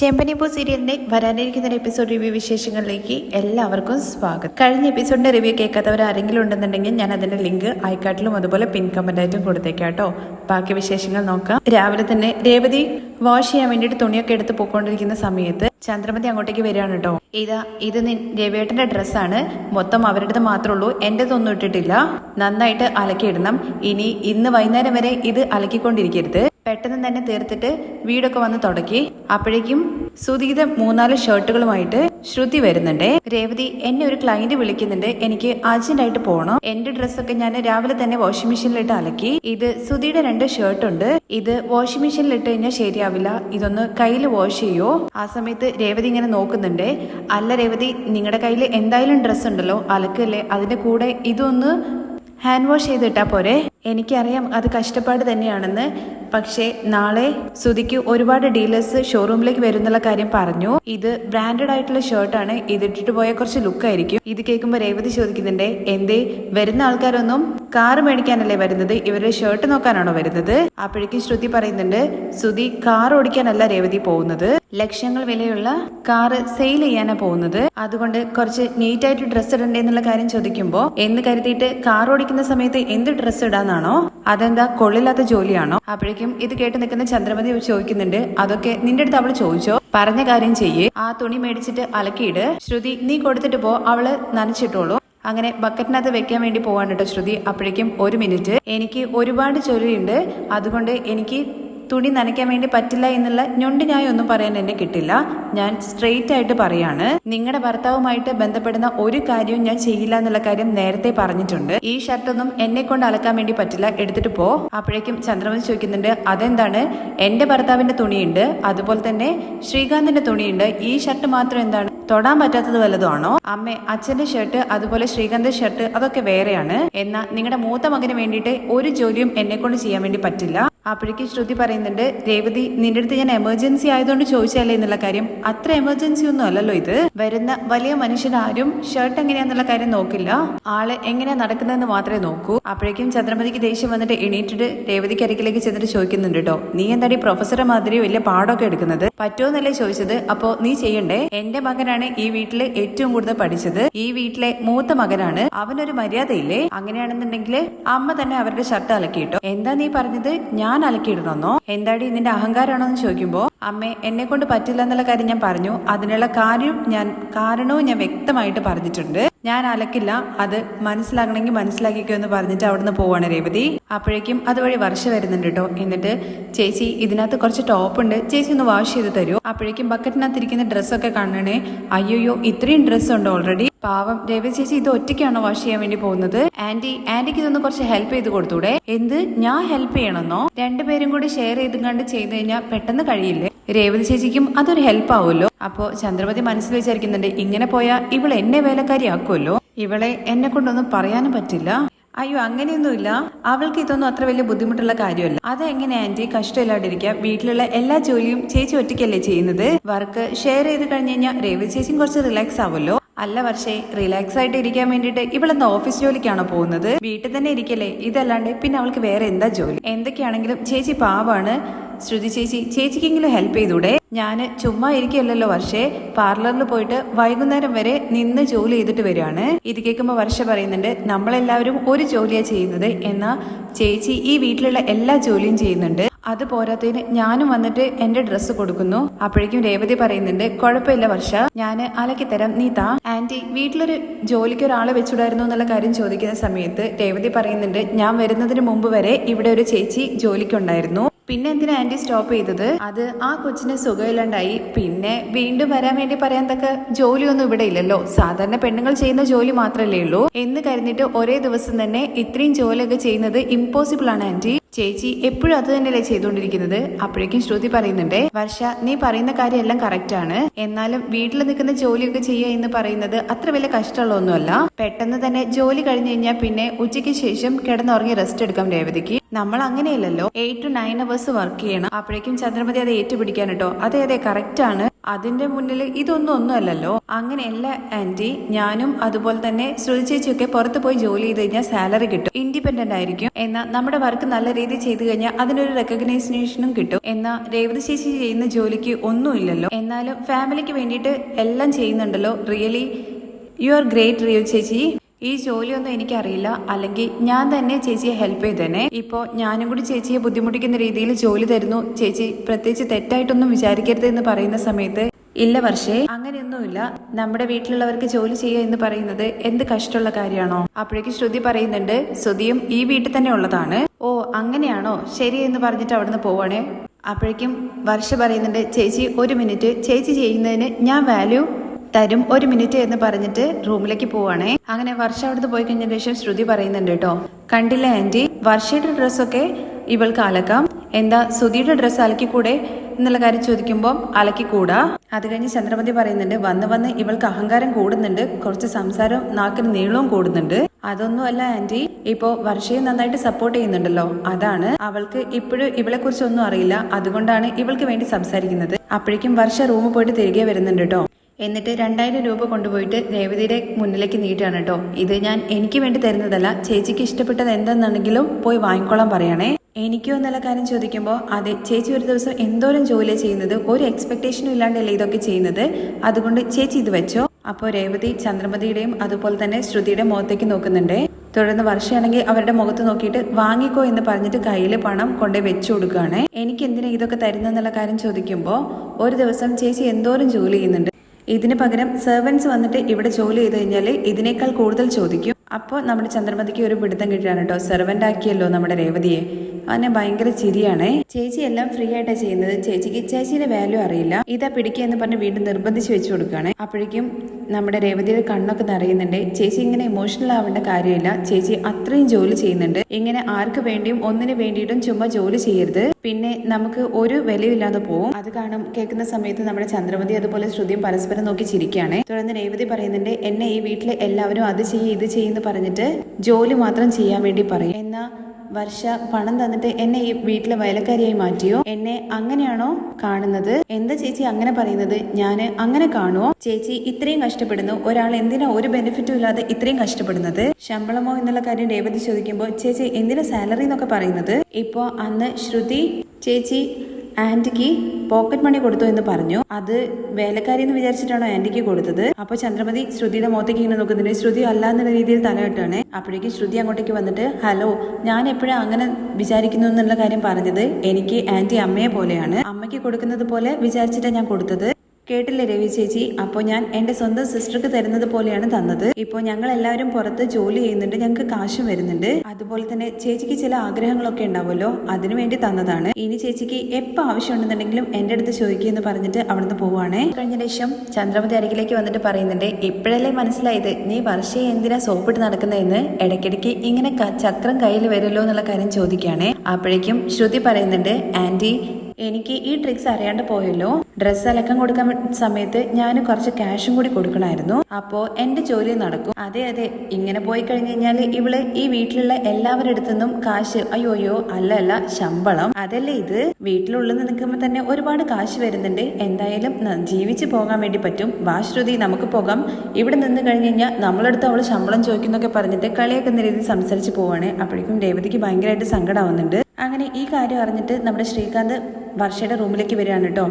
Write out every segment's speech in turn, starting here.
ചെമ്പനിപ്പൂ സീരിയലിന്റെ വരാനിരിക്കുന്ന episode review വിശേഷങ്ങളിലേക്ക് എല്ലാവർക്കും സ്വാഗതം. കഴിഞ്ഞ എപ്പിസോഡിന്റെ റിവ്യൂ കേൾക്കാത്തവർ ആരെങ്കിലും ഉണ്ടെന്നുണ്ടെങ്കിൽ ഞാൻ അതിന്റെ ലിങ്ക് ഐക്കാട്ടിലും അതുപോലെ പിൻ കമന്റായിട്ടും കൊടുത്തേക്കാട്ടോ കൊടുത്തേക്കാം കേട്ടോ. ബാക്കി വിശേഷങ്ങൾ നോക്കാം. രാവിലെ തന്നെ രേവതി വാഷ് ചെയ്യാൻ വേണ്ടിയിട്ട് തുണിയൊക്കെ എടുത്ത് പോയിക്കൊണ്ടിരിക്കുന്ന സമയത്ത് ചന്ദ്രമതി അങ്ങോട്ടേക്ക് വരികയാണ് കേട്ടോ. ഇതാ ഇത് രവേട്ടന്റെ ഡ്രസ്സാണ് മൊത്തം അവരുടേത് മാത്രമേ ഉള്ളൂ. എന്റേതൊന്നും ഇട്ടിട്ടില്ല. നന്നായിട്ട് അലക്കിയിടണം. ഇനി ഇന്ന് വൈകുന്നേരം വരെ ഇത് അലക്കിക്കൊണ്ടിരിക്കരുത്. പെട്ടെന്ന് തന്നെ തീർത്തിട്ട് വീടൊക്കെ വന്ന് തുടക്കി. അപ്പോഴേക്കും സുധീത മൂന്നാൽ ഷർട്ടുകളുമായിട്ട് ശ്രുതി വരുന്നുണ്ട്. രേവതി എന്നെ ഒരു ക്ലയന്റ് വിളിക്കുന്നുണ്ട്. എനിക്ക് അർജന്റായിട്ട് പോകണം എന്റെ ഡ്രസ്സൊക്കെ ഞാൻ രാവിലെ തന്നെ വാഷിംഗ് മെഷീനിലിട്ട് അലക്കി. ഇത് സുധിയുടെ രണ്ട് ഷർട്ടുണ്ട് ഇത് വാഷിംഗ് മെഷീനിലിട്ട് കഴിഞ്ഞാൽ കഴിഞ്ഞാൽ ശരിയാവില്ല ഇതൊന്ന് കയ്യിൽ വാഷ് ചെയ്യോ? ആ സമയത്ത് രേവതി ഇങ്ങനെ നോക്കുന്നുണ്ട്. അല്ല രേവതി നിങ്ങളുടെ കയ്യിൽ എന്തായാലും ഡ്രസ്സ് ഉണ്ടല്ലോ. അലക്കല്ലേ? അതിന്റെ കൂടെ ഇതൊന്ന് ഹാൻഡ് വാഷ് ചെയ്തിട്ടാ പോരെ? എനിക്കറിയാം അത് കഷ്ടപ്പാട് തന്നെയാണെന്ന്. പക്ഷേ നാളെ സുധിക്ക് ഒരുപാട് ഡീലേഴ്സ് ഷോറൂമിലേക്ക് വരുന്നുള്ള കാര്യം പറഞ്ഞു. ഇത് ബ്രാൻഡഡ് ആയിട്ടുള്ള ഷർട്ടാണ് ഇതിട്ടിട്ട് പോയ കുറച്ച് ലുക്ക് ആയിരിക്കും. ഇത് കേൾക്കുമ്പോൾ രേവതി ചോദിക്കുന്നുണ്ട് എന്തേ വരുന്ന ആൾക്കാരൊന്നും കാർ മേടിക്കാനല്ലേ വരുന്നത്? ഇവരുടെ ഷർട്ട് നോക്കാനാണോ വരുന്നത്? അപ്പോഴേക്കും ശ്രുതി പറയുന്നുണ്ട് സുധി കാർ ഓടിക്കാനല്ല രേവതി പോകുന്നത്. ലക്ഷങ്ങൾ വിലയുള്ള കാറ് സെയിൽ ചെയ്യാനാ പോകുന്നത്. അതുകൊണ്ട് കുറച്ച് നീറ്റ് ആയിട്ട് ഡ്രസ്സ് ഇടണ്ടേ എന്നുള്ള കാര്യം ചോദിക്കുമ്പോ എന്ന് കരുതിയിട്ട് കാർ ഓടിക്കുന്ന സമയത്ത് എന്ത് ഡ്രസ്സ് ഇടാന്നാണോ? അതെന്താ കൊള്ളില്ലാത്ത ജോലിയാണോ? അപ്പോഴേക്കും ഇത് കേട്ട് നിൽക്കുന്ന ചന്ദ്രമതി ചോദിക്കുന്നുണ്ട് അതൊക്കെ നിന്റെ അടുത്ത് അവൾ ചോദിച്ചോ? പറഞ്ഞ കാര്യം ചെയ്യേ. ആ തുണി മേടിച്ചിട്ട് അലക്കിയിട്. ശ്രുതി നീ കൊടുത്തിട്ട് പോ. അവൾ നനച്ചിട്ടോളൂ. അങ്ങനെ ബക്കറ്റിനകത്ത് വെക്കാൻ വേണ്ടി പോവാണ് കേട്ടോ ശ്രുതി. അപ്പോഴേക്കും ഒരു മിനിറ്റ്. എനിക്ക് ഒരുപാട് ജോലിയുണ്ട് അതുകൊണ്ട് എനിക്ക് തുണി നനയ്ക്കാൻ വേണ്ടി പറ്റില്ല എന്നുള്ള ഞൊണ്ട് ന്യായം ഒന്നും പറയാൻ എന്നെ കിട്ടില്ല. ഞാൻ സ്ട്രെയിറ്റ് ആയിട്ട് പറയാണ്. നിങ്ങളുടെ ഭർത്താവുമായിട്ട് ബന്ധപ്പെടുന്ന ഒരു കാര്യവും ഞാൻ ചെയ്യില്ല എന്നുള്ള കാര്യം നേരത്തെ പറഞ്ഞിട്ടുണ്ട്. ഈ ഷർട്ടൊന്നും എന്നെ കൊണ്ട് അലക്കാൻ വേണ്ടി പറ്റില്ല. എടുത്തിട്ട് പോ. അപ്പോഴേക്കും ചന്ദ്രമതി ചോദിക്കുന്നുണ്ട് അതെന്താണ്? എന്റെ ഭർത്താവിന്റെ തുണിയുണ്ട്. അതുപോലെ തന്നെ ശ്രീകാന്തിന്റെ തുണിയുണ്ട്. ഈ ഷർട്ട് മാത്രം എന്താണ്? തൊടാൻ പറ്റാത്തത് വല്ലതുമാണോ അമ്മ അച്ഛന്റെ ഷർട്ട് അതുപോലെ ശ്രീകാന്ത് ഷർട്ട് അതൊക്കെ വേറെയാണ്. എന്നാൽ നിങ്ങളുടെ മൂത്ത മകന് വേണ്ടിയിട്ട് ഒരു ജോലിയും എന്നെ കൊണ്ട് ചെയ്യാൻ വേണ്ടി പറ്റില്ല. അപ്പോഴേക്കും ശ്രുതി പറയുന്നുണ്ട് രേവതി നിന്റെ അടുത്ത് ഞാൻ എമർജൻസി ആയതുകൊണ്ട് ചോദിച്ചല്ലേ എന്നുള്ള കാര്യം? അത്ര എമർജൻസി ഒന്നും അല്ലല്ലോ ഇത്. വരുന്ന വലിയ മനുഷ്യനാരും ഷർട്ട് എങ്ങനെയാന്നുള്ള കാര്യം നോക്കില്ല. ആൾ എങ്ങനെയാ നടക്കുന്നതെന്ന് മാത്രമേ നോക്കൂ. അപ്പോഴേക്കും ചന്ദ്രമതിക്ക് ദേഷ്യം വന്നിട്ട് എണീറ്റിട്ട് രേവതിക്ക് അരികിലേക്ക് ചെന്നിട്ട് ചോദിക്കുന്നുണ്ട് കേട്ടോ നീ എന്താടി പ്രൊഫസറെ മാതിരി വലിയ പാടൊക്കെ എടുക്കുന്നത്? പറ്റുമെന്നല്ലേ ചോദിച്ചത്? അപ്പോ നീ ചെയ്യണ്ടേ? എന്റെ മകനാണ് ഈ വീട്ടിൽ ഏറ്റവും കൂടുതൽ പഠിച്ചത്. ഈ വീട്ടിലെ മൂത്ത മകനാണ്. അവനൊരു മര്യാദയില്ലേ? അങ്ങനെയാണെന്നുണ്ടെങ്കിൽ അമ്മ തന്നെ അവരുടെ ഷർട്ട് അലക്കിയിട്ടോ. എന്താ നീ പറഞ്ഞത്? ഞാൻ അലക്കിയിടണമെന്നോ എന്താടി നിന്റെ അഹങ്കാരമാണോ എന്ന് ചോദിക്കുമ്പോ അമ്മേ എന്നെ കൊണ്ട് പറ്റില്ല എന്നുള്ള കാര്യം ഞാൻ പറഞ്ഞു. അതിനുള്ള കാര്യം ഞാൻ കാരണവും ഞാൻ വ്യക്തമായിട്ട് പറഞ്ഞിട്ടുണ്ട്. ഞാൻ അലക്കില്ല അത് മനസ്സിലാകണമെങ്കിൽ മനസ്സിലാക്കിക്കോ എന്ന് പറഞ്ഞിട്ട് അവിടുന്ന് പോവാണ് രേവതി. അപ്പോഴേക്കും അതുവഴി വർഷ വരുന്നുണ്ട് കേട്ടോ എന്നിട്ട് ചേച്ചി ഇതിനകത്ത് കുറച്ച് ടോപ്പ് ഉണ്ട്. ചേച്ചി ഒന്ന് വാഷ് ചെയ്ത് തരൂ. അപ്പോഴേക്കും ബക്കറ്റിനകത്ത് ഇരിക്കുന്ന ഡ്രസ്സൊക്കെ കാണണേ. അയ്യോയ്യോ ഇത്രയും ഡ്രസ്സ് ഉണ്ട് ഓൾറെഡി പാവം രവി ചേച്ചി ഇത് ഒറ്റയ്ക്കാണോ വാഷ് ചെയ്യാൻ വേണ്ടി പോകുന്നത്? ആന്റി ആന്റിക്ക് ഇതൊന്ന് കുറച്ച് ഹെൽപ്പ് ചെയ്ത് കൊടുത്തൂടെ? എന്ത്? ഞാൻ ഹെൽപ്പ് ചെയ്യണമെന്നോ? രണ്ടുപേരും കൂടി ഷെയർ ചെയ്ത് കണ്ട് ചെയ്തു കഴിഞ്ഞാൽ പെട്ടെന്ന് കഴിയില്ലേ? രേവതി ചേച്ചിക്കും അതൊരു ഹെൽപ്പ് ആവുമല്ലോ. അപ്പോ ചന്ദ്രമതി മനസ്സിൽ വിചാരിക്കുന്നുണ്ട് ഇങ്ങനെ പോയാൽ ഇവൾ എന്നെ വേലക്കാരിയാക്കുമല്ലോ. ഇവളെ എന്നെ കൊണ്ടൊന്നും പറയാനും പറ്റില്ല. അയ്യോ അങ്ങനെയൊന്നുമില്ല. അവൾക്ക് ഇതൊന്നും അത്ര വലിയ ബുദ്ധിമുട്ടുള്ള കാര്യമല്ല. അതെങ്ങനെ ആന്റി? കഷ്ടമില്ലാണ്ടിരിക്കുക. വീട്ടിലുള്ള എല്ലാ ജോലിയും ചേച്ചി ഒറ്റയ്ക്കല്ലേ ചെയ്യുന്നത്? വർക്ക് ഷെയർ ചെയ്ത് കഴിഞ്ഞു കഴിഞ്ഞാൽ രേവതി ചേച്ചിയും കുറച്ച് റിലാക്സ് ആവുമല്ലോ. അല്ല പക്ഷേ റിലാക്സ് ആയിട്ട് ഇരിക്കാൻ വേണ്ടിയിട്ട് ഇവളെന്ന ഓഫീസ് ജോലിക്കാണോ പോകുന്നത്? വീട്ടിൽ തന്നെ ഇരിക്കല്ലേ? ഇതല്ലാണ്ട് പിന്നെ അവൾക്ക് വേറെ എന്താ ജോലി? എന്തൊക്കെയാണെങ്കിലും ചേച്ചി പാവാണ്. ശ്രുതി ചേച്ചി ചേച്ചിക്കെങ്കിലും ഹെൽപ്പ് ചെയ്തൂടെ? ഞാൻ ചുമ്മാ ഇരിക്കുകയല്ലോ വർഷേ. പാർലറിൽ പോയിട്ട് വൈകുന്നേരം വരെ നിന്ന് ജോലി ചെയ്തിട്ട് വരികയാണ്. ഇത് കേൾക്കുമ്പോൾ വർഷ പറയുന്നുണ്ട് നമ്മളെല്ലാവരും ഒരു ജോലിയാണ് ചെയ്യുന്നത് എന്നാൽ ചേച്ചി ഈ വീട്ടിലുള്ള എല്ലാ ജോലിയും ചെയ്യുന്നുണ്ട്. അത് പോരാത്തതിന് ഞാനും വന്നിട്ട് എന്റെ ഡ്രസ്സ് കൊടുക്കുന്നു. അപ്പോഴേക്കും രേവതി പറയുന്നുണ്ട് കുഴപ്പമില്ല വർഷ ഞാൻ അലക്കി തരാം നീ താ. ആന്റി വീട്ടിലൊരു ജോലിക്ക് ഒരാളെ വെച്ചിടായിരുന്നു എന്നുള്ള കാര്യം ചോദിക്കുന്ന സമയത്ത് രേവതി പറയുന്നുണ്ട് ഞാൻ വരുന്നതിന് മുമ്പ് വരെ ഇവിടെ ഒരു ചേച്ചി ജോലിക്കുണ്ടായിരുന്നു. പിന്നെ എന്തിനാ ആന്റി സ്റ്റോപ്പ് ചെയ്തത്? അത് ആ കൊച്ചിന് സുഖമില്ലാണ്ടായി. പിന്നെ വീണ്ടും വരാൻ വേണ്ടി പറയാൻ ജോലിയൊന്നും ഇവിടെ ഇല്ലല്ലോ. സാധാരണ പെണ്ണുങ്ങൾ ചെയ്യുന്ന ജോലി മാത്രമല്ലേ ഉള്ളൂ. എന്ന് കരുതിയിട്ട് ഒരേ ദിവസം തന്നെ ഇത്രയും ജോലിയൊക്കെ ചെയ്യുന്നത് ഇമ്പോസിബിൾ ആണ് ആന്റി ചേച്ചി എപ്പോഴും അത് തന്നെയല്ലേ ചെയ്തുകൊണ്ടിരിക്കുന്നത്? അപ്പോഴേക്കും ശ്രുതി പറയുന്നുണ്ട് വർഷ നീ പറയുന്ന കാര്യം എല്ലാം കറക്റ്റ് ആണ്. എന്നാലും വീട്ടിൽ നിൽക്കുന്ന ജോലിയൊക്കെ ചെയ്യുക എന്ന് പറയുന്നത് അത്ര വലിയ കഷ്ടമുള്ള ഒന്നുമല്ല പെട്ടെന്ന് തന്നെ ജോലി കഴിഞ്ഞു കഴിഞ്ഞാൽ പിന്നെ ഉച്ചയ്ക്ക് ശേഷം കിടന്നുറങ്ങി റെസ്റ്റ് എടുക്കാം രേവതിക്ക്. നമ്മൾ അങ്ങനെയല്ലല്ലോ eight to nine hours work ചെയ്യണം. അപ്പോഴേക്കും ചന്ദ്രമതി അത് ഏറ്റുപിടിക്കാൻ കേട്ടോ. അതെ അതെ കറക്റ്റ് ആണ്. അതിന്റെ മുന്നിൽ ഇതൊന്നും ഒന്നുമല്ലല്ലോ. അങ്ങനെയല്ല ആന്റി. ഞാനും അതുപോലെ തന്നെ ശ്രുതി ചേച്ചിയൊക്കെ പുറത്ത് പോയി ജോലി ചെയ്ത് കഴിഞ്ഞാൽ സാലറി കിട്ടും. ഇൻഡിപെൻഡന്റ് ആയിരിക്കും. എന്നാൽ നമ്മുടെ വർക്ക് നല്ല രീതിയിൽ ചെയ്തു കഴിഞ്ഞാൽ അതിനൊരു റെക്കഗ്നൈസേഷനും കിട്ടും. എന്നാൽ രേവതി ചേച്ചി ചെയ്യുന്ന ജോലിക്ക് ഒന്നുമില്ലല്ലോ. എന്നാലും ഫാമിലിക്ക് വേണ്ടിയിട്ട് എല്ലാം ചെയ്യുന്നുണ്ടല്ലോ. റിയലി യു ആർ ഗ്രേറ്റ് റിയോ ചേച്ചി. ഈ ജോലിയൊന്നും എനിക്കറിയില്ല. അല്ലെങ്കിൽ ഞാൻ തന്നെ ചേച്ചിയെ ഹെൽപ്പ് ചെയ്തേനെ. ഇപ്പോൾ ഞാനും കൂടി ചേച്ചിയെ ബുദ്ധിമുട്ടിക്കുന്ന രീതിയിൽ ജോലി തരുന്നു. ചേച്ചി പ്രത്യേകിച്ച് തെറ്റായിട്ടൊന്നും വിചാരിക്കരുത് എന്ന് പറയുന്ന സമയത്ത് ഇല്ല വർഷേ അങ്ങനെയൊന്നുമില്ല. നമ്മുടെ വീട്ടിലുള്ളവർക്ക് ജോലി ചെയ്യുക എന്ന് പറയുന്നത് എന്ത് കഷ്ടമുള്ള കാര്യമാണോ? അപ്പോഴേക്ക് ശ്രുതി പറയുന്നുണ്ട് ശ്രുതിയും ഈ വീട്ടിൽ തന്നെ ഉള്ളതാണ്. ഓ അങ്ങനെയാണോ? ശരി എന്ന് പറഞ്ഞിട്ട് അവിടുന്ന് പോവാണേ? അപ്പോഴേക്കും വർഷ പറയുന്നുണ്ട് ചേച്ചി ഒരു മിനിറ്റ്. ചേച്ചി ചെയ്യുന്നതിന് ഞാൻ വാല്യൂ തരും ഒരു മിനിറ്റ് എന്ന് പറഞ്ഞിട്ട് റൂമിലേക്ക് പോവാണേ. അങ്ങനെ വർഷ അവിടുത്തെ പോയി കഴിഞ്ഞ ശേഷം ശ്രുതി പറയുന്നുണ്ട് കേട്ടോ. കണ്ടില്ല ആന്റി? വർഷയുടെ ഡ്രസ്സൊക്കെ ഇവൾക്ക് അലക്കാം. എന്താ സുധിയുടെ ഡ്രസ്സ് അലക്കിക്കൂടെ എന്നുള്ള കാര്യം ചോദിക്കുമ്പോൾ അലക്കിക്കൂടാ? അത് കഴിഞ്ഞ് ചന്ദ്രമതി പറയുന്നുണ്ട് വന്ന് വന്ന് ഇവൾക്ക് അഹങ്കാരം കൂടുന്നുണ്ട് കുറച്ച് സംസാരം നാക്കിന് നീളവും കൂടുന്നുണ്ട്. അതൊന്നുമല്ല ആന്റി ഇപ്പോ വർഷയെ നന്നായിട്ട് സപ്പോർട്ട് ചെയ്യുന്നുണ്ടല്ലോ. അതാണ്. അവൾക്ക് ഇപ്പോഴും ഇവളെ കുറിച്ചൊന്നും അറിയില്ല. അതുകൊണ്ടാണ് ഇവൾക്ക് വേണ്ടി സംസാരിക്കുന്നത്. അപ്പോഴേക്കും വർഷ റൂമിൽ പോയിട്ട് തിരികെ വരുന്നുണ്ട് കേട്ടോ. എന്നിട്ട് രണ്ടായിരം രൂപ കൊണ്ടുപോയിട്ട് രേവതിയുടെ മുന്നിലേക്ക് നീട്ടാണ് കേട്ടോ. ഇത് ഞാൻ എനിക്ക് വേണ്ടി തരുന്നതല്ല. ചേച്ചിക്ക് ഇഷ്ടപ്പെട്ടത് എന്തെന്നാണെങ്കിലും പോയി വാങ്ങിക്കോളാൻ പറയണേ. എനിക്കോ എന്നുള്ള കാര്യം ചോദിക്കുമ്പോൾ അതെ ചേച്ചി ഒരു ദിവസം എന്തോരം ജോലി ചെയ്യുന്നത്? ഒരു എക്സ്പെക്ടേഷനും ഇല്ലാണ്ടല്ലേ ഇതൊക്കെ ചെയ്യുന്നത്? അതുകൊണ്ട് ചേച്ചി ഇത് വെച്ചോ. അപ്പോൾ രേവതി ചന്ദ്രമതിയുടെയും അതുപോലെ തന്നെ ശ്രുതിയുടെ മുഖത്തേക്ക് നോക്കുന്നുണ്ട്. തുടർന്ന് വർഷയാണെങ്കിൽ അവരുടെ മുഖത്ത് നോക്കിയിട്ട് വാങ്ങിക്കോ എന്ന് പറഞ്ഞിട്ട് കയ്യിൽ പണം കൊണ്ടേ വെച്ചു കൊടുക്കുകയാണ്. എനിക്ക് എന്തിനാ ഇതൊക്കെ തരുന്നെന്നുള്ള കാര്യം ചോദിക്കുമ്പോൾ ഒരു ദിവസം ചേച്ചി എന്തോരം ജോലി ചെയ്യുന്നുണ്ട്. ഇതിന് പകരം സെർവൻസ് വന്നിട്ട് ഇവിടെ ജോലി ചെയ്ത് കഴിഞ്ഞാൽ ഇതിനേക്കാൾ കൂടുതൽ ചോദിക്കും. അപ്പോൾ നമ്മുടെ ചന്ദ്രമതിക്ക് ഒരു പിടുത്തം കിട്ടുകയാണ് കേട്ടോ. സെർവന്റ് ആക്കിയല്ലോ നമ്മുടെ രേവതിയെ. അവനെ ഭയങ്കര ചിരിയാണേ. ചേച്ചി എല്ലാം ഫ്രീ ആയിട്ടാണ് ചെയ്യുന്നത്. ചേച്ചിക്ക് ചേച്ചിയുടെ വാല്യൂ അറിയില്ല. ഇതാ പിടിക്കുക എന്ന് പറഞ്ഞ് വീണ്ടും നിർബന്ധിച്ച് വെച്ചു കൊടുക്കുകയാണ്. അപ്പോഴേക്കും നമ്മുടെ രേവതിയുടെ കണ്ണൊക്കെ നിറയുന്നുണ്ട്. ചേച്ചി ഇങ്ങനെ ഇമോഷണൽ ആവേണ്ട കാര്യമില്ല. ചേച്ചി അത്രയും ജോലി ചെയ്യുന്നുണ്ട്. ഇങ്ങനെ ആർക്ക് വേണ്ടിയും ഒന്നിനു വേണ്ടിയിട്ടും ചുമ്മാ ജോലി ചെയ്യരുത്. പിന്നെ നമുക്ക് ഒരു വിലയില്ലാതെ പോവും. അത് കാണും കേൾക്കുന്ന സമയത്ത് നമ്മുടെ ചന്ദ്രമതി അതുപോലെ ശ്രുതിയും പരസ്പരം നോക്കി ചിരിക്കുകയാണ്. തുടർന്ന് രേവതി പറയുന്നുണ്ട് എന്നെ ഈ വീട്ടിലെ എല്ലാവരും അത് ചെയ്യും ഇത് ചെയ്യുന്നു പറഞ്ഞിട്ട് ജോലി മാത്രം ചെയ്യാൻ വേണ്ടി പറയും. എന്നാ വർഷ പണം തന്നിട്ട് എന്നെ ഈ വീട്ടിലെ വയലക്കാരിയായി മാറ്റിയോ? എന്നെ അങ്ങനെയാണോ കാണുന്നത്? എന്താ ചേച്ചി അങ്ങനെ പറയുന്നത്? ഞാൻ അങ്ങനെ കാണുമോ ചേച്ചി ഇത്രയും കഷ്ടപ്പെടുന്നു. ഒരാൾ എന്തിനാ ഒരു ബെനിഫിറ്റും ഇല്ലാതെ ഇത്രയും കഷ്ടപ്പെടുന്നത്? ശമ്പളമോ എന്നുള്ള കാര്യം രേവതി ചോദിക്കുമ്പോൾ ചേച്ചി എന്തിനാ സാലറി എന്നൊക്കെ പറയുന്നത്? ഇപ്പോ അന്ന് ശ്രുതി ചേച്ചി ആന്റിക്ക് പോക്കറ്റ് മണി കൊടുത്തു എന്ന് പറഞ്ഞു. അത് വേലക്കാരി എന്ന് വിചാരിച്ചിട്ടാണോ ആന്റിക്ക് കൊടുത്തത്. അപ്പൊ ചന്ദ്രമതി ശ്രുതിയുടെ മുഖത്തേക്ക് ഇങ്ങനെ നോക്കുന്നുണ്ട്. ശ്രുതി അല്ല എന്നുള്ള രീതിയിൽ തലകെട്ടാണ് അപ്പോഴേക്കും ശ്രുതി അങ്ങോട്ടേക്ക് വന്നിട്ട് ഹലോ ഞാൻ എപ്പോഴാണ് അങ്ങനെ വിചാരിക്കുന്നു എന്നുള്ള കാര്യം പറഞ്ഞത്? എനിക്ക് ആന്റി അമ്മയെ പോലെയാണ്. അമ്മയ്ക്ക് കൊടുക്കുന്നത് പോലെ വിചാരിച്ചിട്ടാണ് ഞാൻ കൊടുത്തത്. കേട്ടില്ലേ രവി ചേച്ചി? അപ്പോൾ ഞാൻ എന്റെ സ്വന്തം സിസ്റ്റർക്ക് തരുന്നത് പോലെയാണ് തന്നത്. ഇപ്പോൾ ഞങ്ങൾ എല്ലാവരും പുറത്ത് ജോലി ചെയ്യുന്നുണ്ട്. ഞങ്ങൾക്ക് കാശും വരുന്നുണ്ട്. അതുപോലെ തന്നെ ചേച്ചിക്ക് ചില ആഗ്രഹങ്ങളൊക്കെ ഉണ്ടാവുമല്ലോ? അതിനു വേണ്ടി തന്നതാണ്. ഇനി ചേച്ചിക്ക് എപ്പോൾ ആവശ്യമുണ്ടെന്നുണ്ടെങ്കിലും എന്റെ അടുത്ത് ചോദിക്കുക എന്ന് പറഞ്ഞിട്ട് അവിടുന്ന് പോവുകയാണേ കഴിഞ്ഞ ശേഷം ചന്ദ്രമതി അരികിലേക്ക് വന്നിട്ട് പറയുന്നുണ്ട് ഇപ്പോഴല്ലേ മനസ്സിലായത്? നീ വർഷയെ എന്തിനാ സോപ്പിട്ട് നടക്കുന്നതെന്ന്? ഇടയ്ക്കിടയ്ക്ക് ഇങ്ങനെ ചക്രം കയ്യിൽ വരുമല്ലോ എന്നുള്ള കാര്യം ചോദിക്കുകയാണേ. അപ്പോഴേക്കും ശ്രുതി പറയുന്നുണ്ട് ആന്റി എനിക്ക് ഈ ട്രിക്സ് അറിയാണ്ട് പോയല്ലോ. ഡ്രസ്സ് അലക്കം കൊടുക്കാൻ സമയത്ത് ഞാൻ കുറച്ച് ക്യാഷും കൂടി കൊടുക്കണമായിരുന്നു അപ്പോ എന്റെ ജോലി നടക്കും. അതെ അതെ. ഇങ്ങനെ പോയി കഴിഞ്ഞു കഴിഞ്ഞാൽ ഇവൾ ഈ വീട്ടിലുള്ള എല്ലാവരുടെ അടുത്തു നിന്നും കാശ് അയ്യോ അയ്യോ അല്ല അല്ല ശമ്പളം. അതല്ലേ ഇത്? വീട്ടിലുള്ളിൽ നിൽക്കുമ്പോൾ തന്നെ ഒരുപാട് കാശ് വരുന്നുണ്ട്. എന്തായാലും ജീവിച്ചു ജീവിച്ച് പോകാൻ വേണ്ടി പറ്റും. വാശ്രുതി നമുക്ക് പോകാം. ഇവിടെ നിന്ന് കഴിഞ്ഞ് കഴിഞ്ഞാൽ നമ്മളടുത്ത് അവൾ ശമ്പളം ചോദിക്കുന്നൊക്കെ പറഞ്ഞിട്ട് കളിയൊക്കെ രീതിയിൽ സംസാരിച്ച് പോവാണ്. അപ്പോഴേക്കും രേവതിക്ക് ഭയങ്കരമായിട്ട് സങ്കടമാവുന്നുണ്ട് അങ്ങനെ ഈ കാര്യം അറിഞ്ഞിട്ട് നമ്മുടെ ശ്രീകാന്ത് വർഷയുടെ റൂമിലേക്ക് വരികയാണ് കേട്ടോ